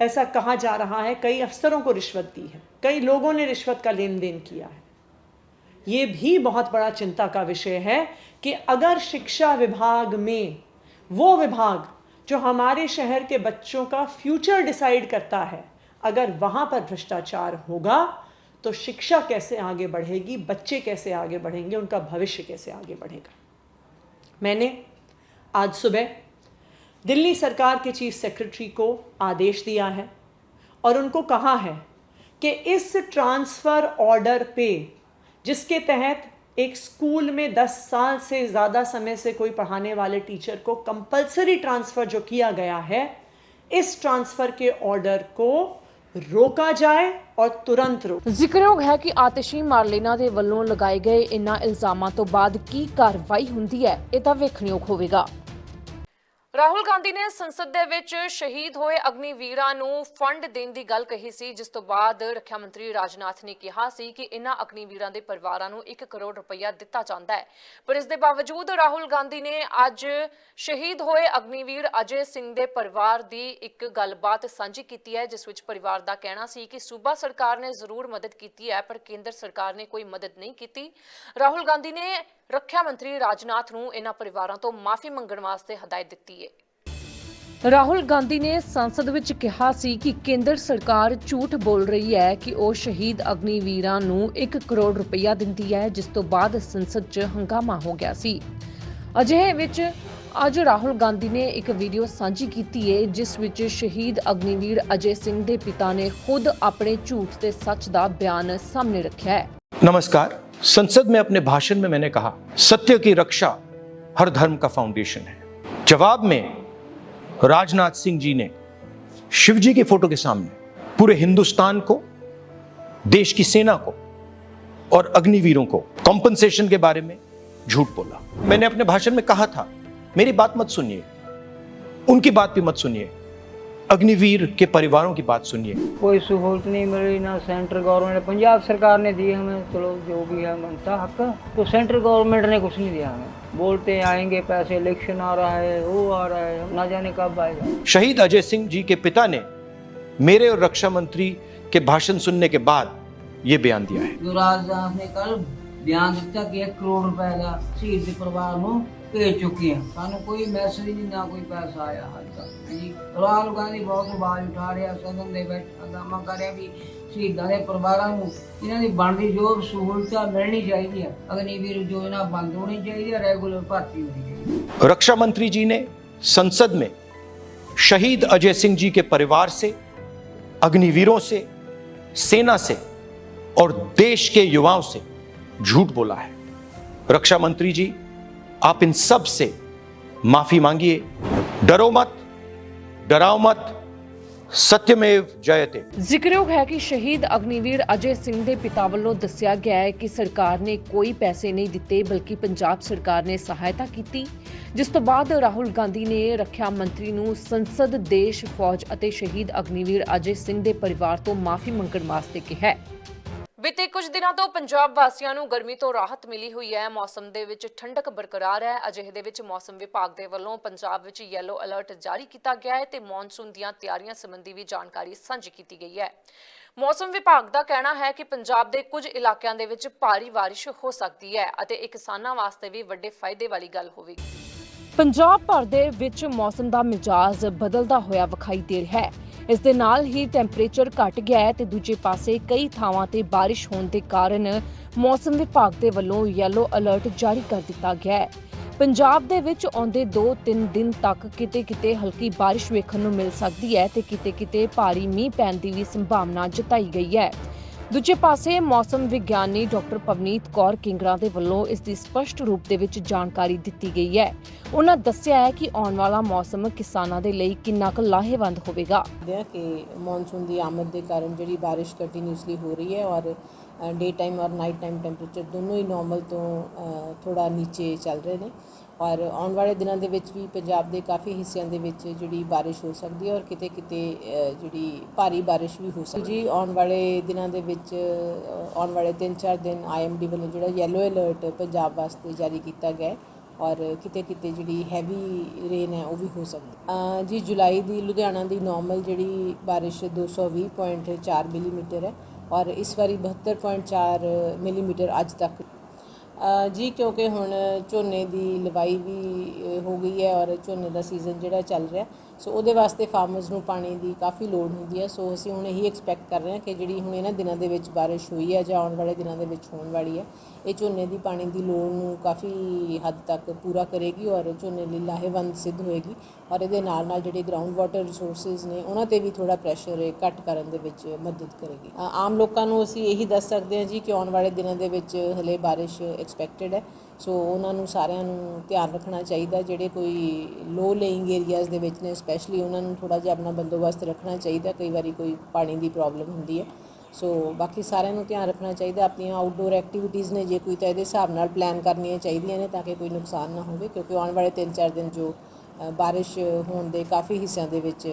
ऐसा कहा जा रहा है, कई अफसरों को रिश्वत दी है। कई लोगों ने रिश्वत का लेन देन किया है। ये भी बहुत बड़ा चिंता का विषय है कि अगर शिक्षा विभाग में, वो विभाग जो हमारे शहर के बच्चों का फ्यूचर डिसाइड करता है, अगर वहाँ पर भ्रष्टाचार होगा तो शिक्षा कैसे आगे बढ़ेगी, बच्चे कैसे आगे बढ़ेंगे, उनका भविष्य कैसे आगे बढ़ेगा। मैंने आज सुबह दिल्ली सरकार के चीफ सेक्रेटरी को आदेश दिया है और उनको कहा है कि इस ट्रांसफ़र ऑर्डर पे जिसके तहत एक स्कूल में 10 साल से ज़्यादा समय से कोई पढ़ाने वाले टीचर को कंपलसरी ट्रांसफ़र जो किया गया है इस ट्रांसफ़र के ऑर्डर को रोका जाए और तुरंत रोका ਜ਼ਿਕਰਯੋਗ ਹੈ ਕਿ ਆਤਿਸ਼ੀ ਮਾਰਲੇਨਾ ਦੇ ਵੱਲੋਂ ਲਗਾਏ ਗਏ ਇਨ੍ਹਾਂ ਇਲਜ਼ਾਮਾਂ ਤੋਂ ਬਾਅਦ ਕੀ ਕਾਰਵਾਈ ਹੁੰਦੀ ਹੈ ਇਹ ਤਾਂ ਵੇਖਣਯੋਗ ਹੋਵੇਗਾ ਰਾਹੁਲ ਗਾਂਧੀ ਨੇ ਸੰਸਦ ਦੇ ਵਿੱਚ ਸ਼ਹੀਦ ਹੋਏ ਅਗਨੀਵੀਰਾਂ ਨੂੰ ਫੰਡ ਦੇਣ ਦੀ ਗੱਲ ਕਹੀ ਸੀ, ਜਿਸ ਤੋਂ ਬਾਅਦ ਰੱਖਿਆ ਮੰਤਰੀ ਰਾਜਨਾਥ ਨੇ ਕਿਹਾ ਸੀ ਕਿ ਇਨ੍ਹਾਂ ਅਗਨੀਵੀਰਾਂ ਦੇ ਪਰਿਵਾਰਾਂ ਨੂੰ 1 ਕਰੋੜ ਰੁਪਇਆ ਦਿੱਤਾ ਜਾਂਦਾ ਹੈ। ਪਰ ਇਸ ਦੇ ਬਾਵਜੂਦ ਰਾਹੁਲ ਗਾਂਧੀ ਨੇ ਅੱਜ ਸ਼ਹੀਦ ਹੋਏ ਅਗਨੀਵੀਰ ਅਜੇ ਸਿੰਘ ਦੇ ਪਰਿਵਾਰ ਦੀ ਇੱਕ ਗੱਲਬਾਤ ਸਾਂਝੀ ਕੀਤੀ ਹੈ, ਜਿਸ ਵਿੱਚ ਪਰਿਵਾਰ ਦਾ ਕਹਿਣਾ ਸੀ ਕਿ ਸੂਬਾ ਸਰਕਾਰ ਨੇ ਜ਼ਰੂਰ ਮਦਦ ਕੀਤੀ ਹੈ, ਪਰ ਕੇਂਦਰ ਸਰਕਾਰ ਨੇ ਕੋਈ ਮਦਦ ਨਹੀਂ ਕੀਤੀ। ਰਾਹੁਲ ਗਾਂਧੀ ਨੇ ਰੱਖਿਆ ਮੰਤਰੀ ਰਾਜਨਾਥ ਨੂੰ ਇਹਨਾਂ ਪਰਿਵਾਰਾਂ ਤੋਂ ਮਾਫੀ ਮੰਗਣ ਵਾਸਤੇ ਹਦਾਇਤ ਦਿੱਤੀ ਹੈ। ਰਾਹੁਲ ਗਾਂਧੀ ਨੇ ਸੰਸਦ ਵਿੱਚ ਕਿਹਾ ਸੀ ਕਿ ਕੇਂਦਰ ਸਰਕਾਰ ਝੂਠ ਬੋਲ ਰਹੀ ਹੈ ਕਿ ਉਹ ਸ਼ਹੀਦ ਅਗਨੀ ਵੀਰਾਂ ਨੂੰ 1 ਕਰੋੜ ਰੁਪਇਆ ਦਿੰਦੀ ਹੈ ਜਿਸ ਤੋਂ ਬਾਅਦ ਸੰਸਦ 'ਚ ਹੰਗਾਮਾ ਹੋ ਗਿਆ ਸੀ। ਅਜਿਹੇ ਵਿੱਚ ਅੱਜ ਰਾਹੁਲ ਗਾਂਧੀ ਨੇ ਇੱਕ ਵੀਡੀਓ ਸਾਂਝੀ ਕੀਤੀ ਹੈ ਜਿਸ ਵਿੱਚ ਸ਼ਹੀਦ ਅਗਨੀਵੀਰ ਅਜੇ ਸਿੰਘ ਦੇ ਪਿਤਾ ਨੇ ਖੁਦ ਆਪਣੇ ਝੂਠ ਤੇ ਸੱਚ ਦਾ ਬਿਆਨ ਸਾਹਮਣੇ ਰੱਖਿਆ ਹੈ। ਨਮਸਕਾਰ। संसद में अपने भाषण में मैंने कहा, सत्य की रक्षा हर धर्म का फाउंडेशन है। जवाब में राजनाथ सिंह जी ने शिव जी की फ़ोटो के सामने पूरे हिंदुस्तान को, देश की सेना को और अग्निवीरों को कॉम्पनसेशन के बारे में झूठ बोला। मैंने अपने भाषण में कहा था, मेरी बात मत सुनिए, उनकी बात भी मत सुनिए। अग्निवीर के परिवारों की बात सुनिए। कोई सहूलत नहीं मिल रही ना सेंट्रल गवर्नमेंट पंजाब सरकार ने दी हमें चलो जो भी है बनता हक। तो सेंट्रल गवर्नमेंट ने कुछ नहीं दिया हमें। बोलते आएँगे पैसे इलेक्शन आ रहा है वो आ रहा है ना जाने कब आएगा। शहीद अजय सिंह जी के पिता ने मेरे और रक्षा मंत्री के भाषण सुनने के बाद ये बयान दिया है। जो राजनाथ ने कल बयान दिता कि एक करोड़ रुपए का शहीद परिवार ਨੂੰ ਭੇਜ ਚੁੱਕੇ हैं ਸਾਨੂੰ ਕੋਈ ਮੈਸੇਜ ਨਹੀਂ ਨਾ ਕੋਈ ਪੈਸਾ ਆਇਆ ਹਾਲ ਤੱਕ ਜੀ ਰਾਹੁਲ ਗਾਂਧੀ ਬਹੁਤ ਆਵਾਜ਼ ਉਠਾ ਰਿਹਾ ਸਦਨ ਦੇ ਵਿੱਚ ਹੰਗਾਮਾ ਕਰ ਰਿਹਾ ਵੀ ਸ਼ਹੀਦਾਂ ਦੇ ਪਰਿਵਾਰਾਂ ਨੂੰ ਇਹਨਾਂ ਦੀ ਬਣਦੀ ਜੋ ਸਹੂਲਤਾਂ ਮਿਲਣੀ ਚਾਹੀਦੀ ਹੈ ਅਗਨੀਵੀਰ ਯੋਜਨਾ ਬੰਦ ਹੋਣੀ ਚਾਹੀਦੀ ਹੈ ਰੈਗੂਲਰ ਭਰਤੀ ਹੋਣੀ ਚਾਹੀਦੀ ਹੈ रक्षा मंत्री जी ने संसद में शहीद अजय सिंह जी के परिवार से अग्निवीरों से सेना से और देश के युवाओं से झूठ बोला है रक्षा मंत्री जी आप इन सब से माफी मांगिए डरो मत डराओ मत सत्यमेव जयते ਜ਼ਿਕਰਯੋਗ ਹੈ ਕਿ ਸ਼ਹੀਦ ਅਗਨੀਵੀਰ ਅਜੇ ਸਿੰਘ ਦੇ ਪਿਤਾ ਵੱਲੋਂ ਦੱਸਿਆ ਗਿਆ ਹੈ ਕਿ ਸਰਕਾਰ ਨੇ ਕੋਈ ਪੈਸੇ ਨਹੀਂ ਦਿੱਤੇ ਬਲਕਿ ਪੰਜਾਬ ਸਰਕਾਰ ਨੇ ਸਹਾਇਤਾ ਕੀਤੀ ਜਿਸ ਤੋਂ ਬਾਅਦ ਰਾਹੁਲ ਗਾਂਧੀ ਨੇ ਰੱਖਿਆ ਮੰਤਰੀ ਨੂੰ ਸੰਸਦ ਦੇਸ਼ ਫੌਜ ਅਤੇ ਸ਼ਹੀਦ ਅਗਨੀਵੀਰ ਅਜੇ ਸਿੰਘ ਦੇ ਪਰਿਵਾਰ ਤੋਂ ਮਾਫੀ ਮੰਗਣ ਵਾਸਤੇ ਕਿਹਾ ਹੈ ਬੀਤੇ ਕੁਝ ਦਿਨਾਂ ਤੋਂ ਪੰਜਾਬ ਵਾਸੀਆਂ ਨੂੰ ਗਰਮੀ ਤੋਂ ਰਾਹਤ ਮਿਲੀ ਹੋਈ ਹੈ। ਮੌਸਮ ਦੇ ਵਿੱਚ ਠੰਡਕ ਬਰਕਰਾਰ ਹੈ। ਅਜਿਹੇ ਦੇ ਵਿੱਚ ਮੌਸਮ ਵਿਭਾਗ ਦੇ ਵੱਲੋਂ ਪੰਜਾਬ ਵਿੱਚ ਯੈਲੋ ਅਲਰਟ ਜਾਰੀ ਕੀਤਾ ਗਿਆ ਹੈ ਤੇ ਮੌਨਸੂਨ ਦੀਆਂ ਤਿਆਰੀਆਂ ਸੰਬੰਧੀ ਵੀ ਜਾਣਕਾਰੀ ਸਾਂਝੀ ਕੀਤੀ ਗਈ ਹੈ। ਮੌਸਮ ਵਿਭਾਗ ਦਾ ਕਹਿਣਾ ਹੈ ਕਿ ਪੰਜਾਬ ਦੇ ਕੁਝ ਇਲਾਕਿਆਂ ਦੇ ਵਿੱਚ ਭਾਰੀ ਬਾਰਿਸ਼ ਹੋ ਸਕਦੀ ਹੈ ਅਤੇ ਇਹ ਕਿਸਾਨਾਂ ਵਾਸਤੇ ਵੀ ਵੱਡੇ ਫਾਇਦੇ ਵਾਲੀ ਗੱਲ ਹੋਵੇਗੀ। ਪੰਜਾਬ ਭਰ ਦੇ ਵਿੱਚ ਮੌਸਮ ਦਾ ਮਿਜਾਜ਼ ਬਦਲਦਾ ਹੋਇਆ ਵਿਖਾਈ ਦੇ ਰਿਹਾ ਹੈ। ਇਸ ਦੇ ਨਾਲ ਹੀ ਟੈਂਪਰੇਚਰ ਘਟ ਗਿਆ ਹੈ ਤੇ ਦੂਜੇ ਪਾਸੇ ਕਈ ਥਾਵਾਂ ਤੇ ਬਾਰਿਸ਼ ਹੋਣ ਦੇ ਕਾਰਨ ਮੌਸਮ ਵਿਭਾਗ ਦੇ ਵੱਲੋਂ ਯੈਲੋ ਅਲਰਟ ਜਾਰੀ ਕਰ ਦਿੱਤਾ ਗਿਆ ਹੈ। ਪੰਜਾਬ ਦੇ ਵਿੱਚ ਆਉਂਦੇ 2-3 ਦਿਨ ਤੱਕ ਕਿਤੇ-ਕਿਤੇ ਹਲਕੀ ਬਾਰਿਸ਼ ਵੇਖਣ ਨੂੰ ਮਿਲ ਸਕਦੀ ਹੈ ਤੇ ਕਿਤੇ-ਕਿਤੇ ਭਾਰੀ ਮੀਂਹ ਪੈਣ ਦੀ ਵੀ ਸੰਭਾਵਨਾ ਜਤਾਈ ਗਈ ਹੈ। ਦੂਜੇ ਪਾਸੇ ਮੌਸਮ ਵਿਗਿਆਨੀ ਡਾਕਟਰ ਪਵਨੀਤ ਕੌਰ ਕਿੰਗਰਾ ਦੇ ਵੱਲੋਂ ਇਸ ਦੀ ਸਪਸ਼ਟ ਰੂਪ ਦੇ ਵਿੱਚ ਜਾਣਕਾਰੀ ਦਿੱਤੀ ਗਈ ਹੈ। ਉਹਨਾਂ ਦੱਸਿਆ ਹੈ ਕਿ ਆਉਣ ਵਾਲਾ ਮੌਸਮ ਕਿਸਾਨਾਂ ਦੇ ਲਈ ਕਿੰਨਾ ਕੁ ਲਾਹੇਵੰਦ ਹੋਵੇਗਾ। ਦੇਖਦੇ ਕਿ ਮੌਨਸੂਨ ਦੀ ਆਮਦ ਦੇ ਕਾਰਨ ਜਿਹੜੀ ਬਾਰਿਸ਼ ਕੰਟੀਨਿਊਸਲੀ ਹੋ ਰਹੀ ਹੈ ਔਰ ਡੇ ਟਾਈਮ ਔਰ ਨਾਈਟ ਟਾਈਮ ਟੈਂਪਰੇਚਰ ਦੋਨੋਂ ਹੀ ਨਾਰਮਲ ਤੋਂ ਥੋੜਾ ਨੀਚੇ ਚੱਲ ਰਹੇ ਨੇ। ਔਰ ਆਉਣ ਵਾਲੇ ਦਿਨਾਂ ਦੇ ਵਿੱਚ ਵੀ ਪੰਜਾਬ ਦੇ ਕਾਫੀ ਹਿੱਸਿਆਂ ਦੇ ਵਿੱਚ ਜਿਹੜੀ ਬਾਰਿਸ਼ ਹੋ ਸਕਦੀ ਹੈ ਔਰ ਕਿਤੇ ਕਿਤੇ ਜਿਹੜੀ ਭਾਰੀ ਬਾਰਿਸ਼ ਵੀ ਹੋ ਸਕਦੀ ਜੀ, ਆਉਣ ਵਾਲੇ ਦਿਨਾਂ ਦੇ ਵਿੱਚ ਆਉਣ ਵਾਲੇ 3-4 ਦਿਨ ਆਈਐਮਡੀ ਵੱਲੋਂ ਜਿਹੜਾ ਯੈਲੋ ਅਲਰਟ ਪੰਜਾਬ ਵਾਸਤੇ ਜਾਰੀ ਕੀਤਾ ਗਿਆ ਔਰ ਕਿਤੇ ਕਿਤੇ ਜਿਹੜੀ ਹੈਵੀ ਰੇਨ ਹੈ ਉਹ ਵੀ ਹੋ ਸਕਦੀ ਜੀ, ਜੁਲਾਈ ਦੀ ਲੁਧਿਆਣਾ ਦੀ ਨਾਰਮਲ ਜਿਹੜੀ ਬਾਰਿਸ਼ 220.4 ਮਿਲੀਮੀਟਰ ਹੈ ਔਰ ਇਸ ਵਾਰੀ 72.4 ਮਿਲੀਮੀਟਰ ਅੱਜ ਤੱਕ ਜੀ, ਕਿਉਂਕਿ ਹੁਣ ਝੋਨੇ ਦੀ ਲਵਾਈ ਵੀ ਹੋ ਗਈ ਹੈ ਔਰ ਝੋਨੇ ਦਾ ਸੀਜ਼ਨ ਜਿਹੜਾ ਚੱਲ ਰਿਹਾ ਸੋ ਉਹਦੇ ਵਾਸਤੇ ਫਾਰਮਰਸ ਨੂੰ ਪਾਣੀ ਦੀ ਕਾਫੀ ਲੋੜ ਹੁੰਦੀ ਹੈ। ਸੋ ਅਸੀਂ ਹੁਣ ਇਹੀ ਐਕਸਪੈਕਟ ਕਰ ਰਹੇ ਹਾਂ ਕਿ ਜਿਹੜੀ ਹੁਣ ਇਹਨਾਂ ਦਿਨਾਂ ਦੇ ਵਿੱਚ ਬਾਰਿਸ਼ ਹੋਈ ਹੈ ਜਾਂ ਆਉਣ ਵਾਲੇ ਦਿਨਾਂ ਦੇ ਵਿੱਚ ਹੋਣ ਵਾਲੀ ਹੈ, ਇਹ ਝੋਨੇ ਦੀ ਪਾਣੀ ਦੀ ਲੋੜ ਨੂੰ ਕਾਫੀ ਹੱਦ ਤੱਕ ਪੂਰਾ ਕਰੇਗੀ ਔਰ ਝੋਨੇ ਲਈ ਲਾਹੇਵੰਦ ਸਿੱਧ ਹੋਏਗੀ। ਔਰ ਇਹਦੇ ਨਾਲ ਨਾਲ ਜਿਹੜੇ ਗਰਾਊਂਡ ਵਾਟਰ ਰਿਸੋਰਸਸ ਨੇ, ਉਹਨਾਂ ਤੇ ਵੀ ਥੋੜਾ ਪ੍ਰੈਸ਼ਰ ਇਹ ਘੱਟ ਕਰਨ ਦੇ ਵਿੱਚ ਮਦਦ ਕਰੇਗੀ। ਆਮ ਲੋਕਾਂ ਨੂੰ ਅਸੀਂ ਇਹੀ ਦੱਸ ਸਕਦੇ ਹਾਂ ਜੀ ਕਿ ਆਉਣ ਵਾਲੇ ਦਿਨਾਂ ਦੇ ਵਿੱਚ ਹਲੇ ਬਾਰਿਸ਼ ਐਕਸਪੈਕਟਡ ਹੈ। ਸੋ ਉਹਨਾਂ ਨੂੰ ਸਾਰਿਆਂ ਨੂੰ ਧਿਆਨ ਰੱਖਣਾ ਚਾਹੀਦਾ, ਜਿਹੜੇ ਕੋਈ ਲੋ ਲੇਇੰਗ ਏਰੀਆਜ਼ ਦੇ ਵਿੱਚ ਨੇ ਸਪੈਸ਼ਲੀ ਉਹਨਾਂ ਨੂੰ ਥੋੜਾ ਜਿਹਾ ਆਪਣਾ ਬੰਦੋਬਸਤ ਰੱਖਣਾ ਚਾਹੀਦਾ, ਕਈ ਵਾਰੀ ਕੋਈ ਪਾਣੀ ਦੀ ਪ੍ਰੋਬਲਮ ਹੁੰਦੀ ਹੈ। ਸੋ ਬਾਕੀ ਸਾਰਿਆਂ ਨੂੰ ਧਿਆਨ ਰੱਖਣਾ ਚਾਹੀਦਾ, ਆਪਣੀਆਂ ਆਊਟਡੋਰ ਐਕਟੀਵਿਟੀਜ਼ ਨੇ, ਜੇ ਕੋਈ ਤਾਂ ਇਹਦੇ ਹਿਸਾਬ ਨਾਲ ਪਲਾਨ ਕਰਨੀਆਂ ਚਾਹੀਦੀਆਂ ਨੇ ਤਾਂ ਕਿ ਕੋਈ ਨੁਕਸਾਨ ਨਾ ਹੋਵੇ, ਕਿਉਂਕਿ ਆਉਣ ਵਾਲੇ 3-4 ਦਿਨ ਜੋ ਬਾਰਿਸ਼ ਹੋਣ ਦੇ ਕਾਫੀ ਹਿੱਸਿਆਂ ਦੇ ਵਿੱਚ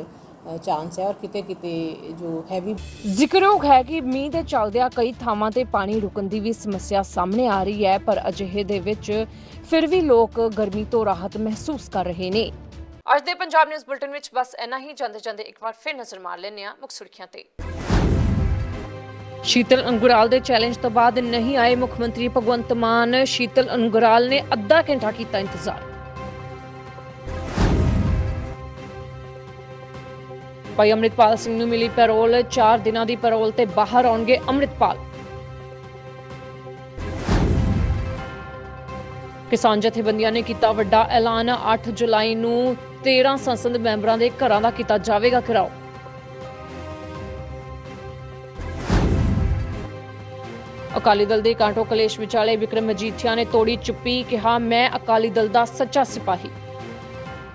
ਚਾਂਸ ਹੈ ਔਰ ਕਿਤੇ ਕਿਤੇ ਜੋ ਹੈਵੀ ਜ਼ਿਕਰਯੋਗ ਹੈ ਕਿ ਮੀਂਹ ਦੇ ਚੱਲਦਿਆਂ ਕਈ ਥਾਵਾਂ ਤੇ ਪਾਣੀ ਰੁਕਣ ਦੀ ਵੀ ਸਮੱਸਿਆ ਸਾਹਮਣੇ ਆ ਰਹੀ ਹੈ ਪਰ ਅਜਿਹੇ ਦੇ ਵਿੱਚ ਫਿਰ ਵੀ ਲੋਕ ਗਰਮੀ ਤੋਂ ਰਾਹਤ ਮਹਿਸੂਸ ਕਰ ਰਹੇ ਨੇ। ਅੱਜ ਦੇ ਪੰਜਾਬ ਨਿਊਜ਼ ਬੁਲਟਨ ਵਿੱਚ ਬਸ ਇੰਨਾ ਹੀ। ਜਾਂਦੇ ਜਾਂਦੇ ਇੱਕ ਵਾਰ ਫਿਰ ਨਜ਼ਰ ਮਾਰ ਲੈਂਦੇ ਹਾਂ ਮੁੱਖ ਸੁਰਖੀਆਂ ਤੇ। ਸ਼ੀਤਲ ਅੰਗੁਰਾਲ ਦੇ ਚੈਲੰਜ ਤੋਂ ਬਾਅਦ ਨਹੀਂ ਆਏ ਮੁੱਖ ਮੰਤਰੀ ਭਗਵੰਤ ਮਾਨ। ਸ਼ੀਤਲ ਅੰਗੁਰਾਲ ਨੇ ਅੱਧਾ ਘੰਟਾ ਕੀਤਾ ਇੰਤਜ਼ਾਰ। ਭਾਈ ਅੰਮ੍ਰਿਤਪਾਲ ਸਿੰਘ ਨੂੰ ਮਿਲੀ ਪੈਰੋਲ 4 ਦਿਨਾਂ ਦੀ ਪੈਰੋਲ ਤੇ ਬਾਹਰ ਆਉਣਗੇ ਅੰਮ੍ਰਿਤਪਾਲ। ਕਿਸਾਨ ਜਥੇਬੰਦੀਆਂ ਨੇ ਕੀਤਾ ਵੱਡਾ ਐਲਾਨ 8 ਜੁਲਾਈ ਨੂੰ 13 ਸੰਸਦ ਮੈਂਬਰਾਂ ਦੇ ਘਰਾਂ ਦਾ ਕੀਤਾ ਜਾਵੇਗਾ ਘਿਰਾਓ। ਅਕਾਲੀ ਦਲ ਦੇ ਕਾਂਟੋ ਕਲੇਸ਼ ਵਿਚਾਲੇ ਵਿਕਰਮ ਮਜੀਠੀਆ ਨੇ ਤੋੜੀ ਚੁੱਪੀ ਕਿਹਾ, ਮੈਂ ਅਕਾਲੀ ਦਲ ਦਾ ਸੱਚਾ ਸਿਪਾਹੀ।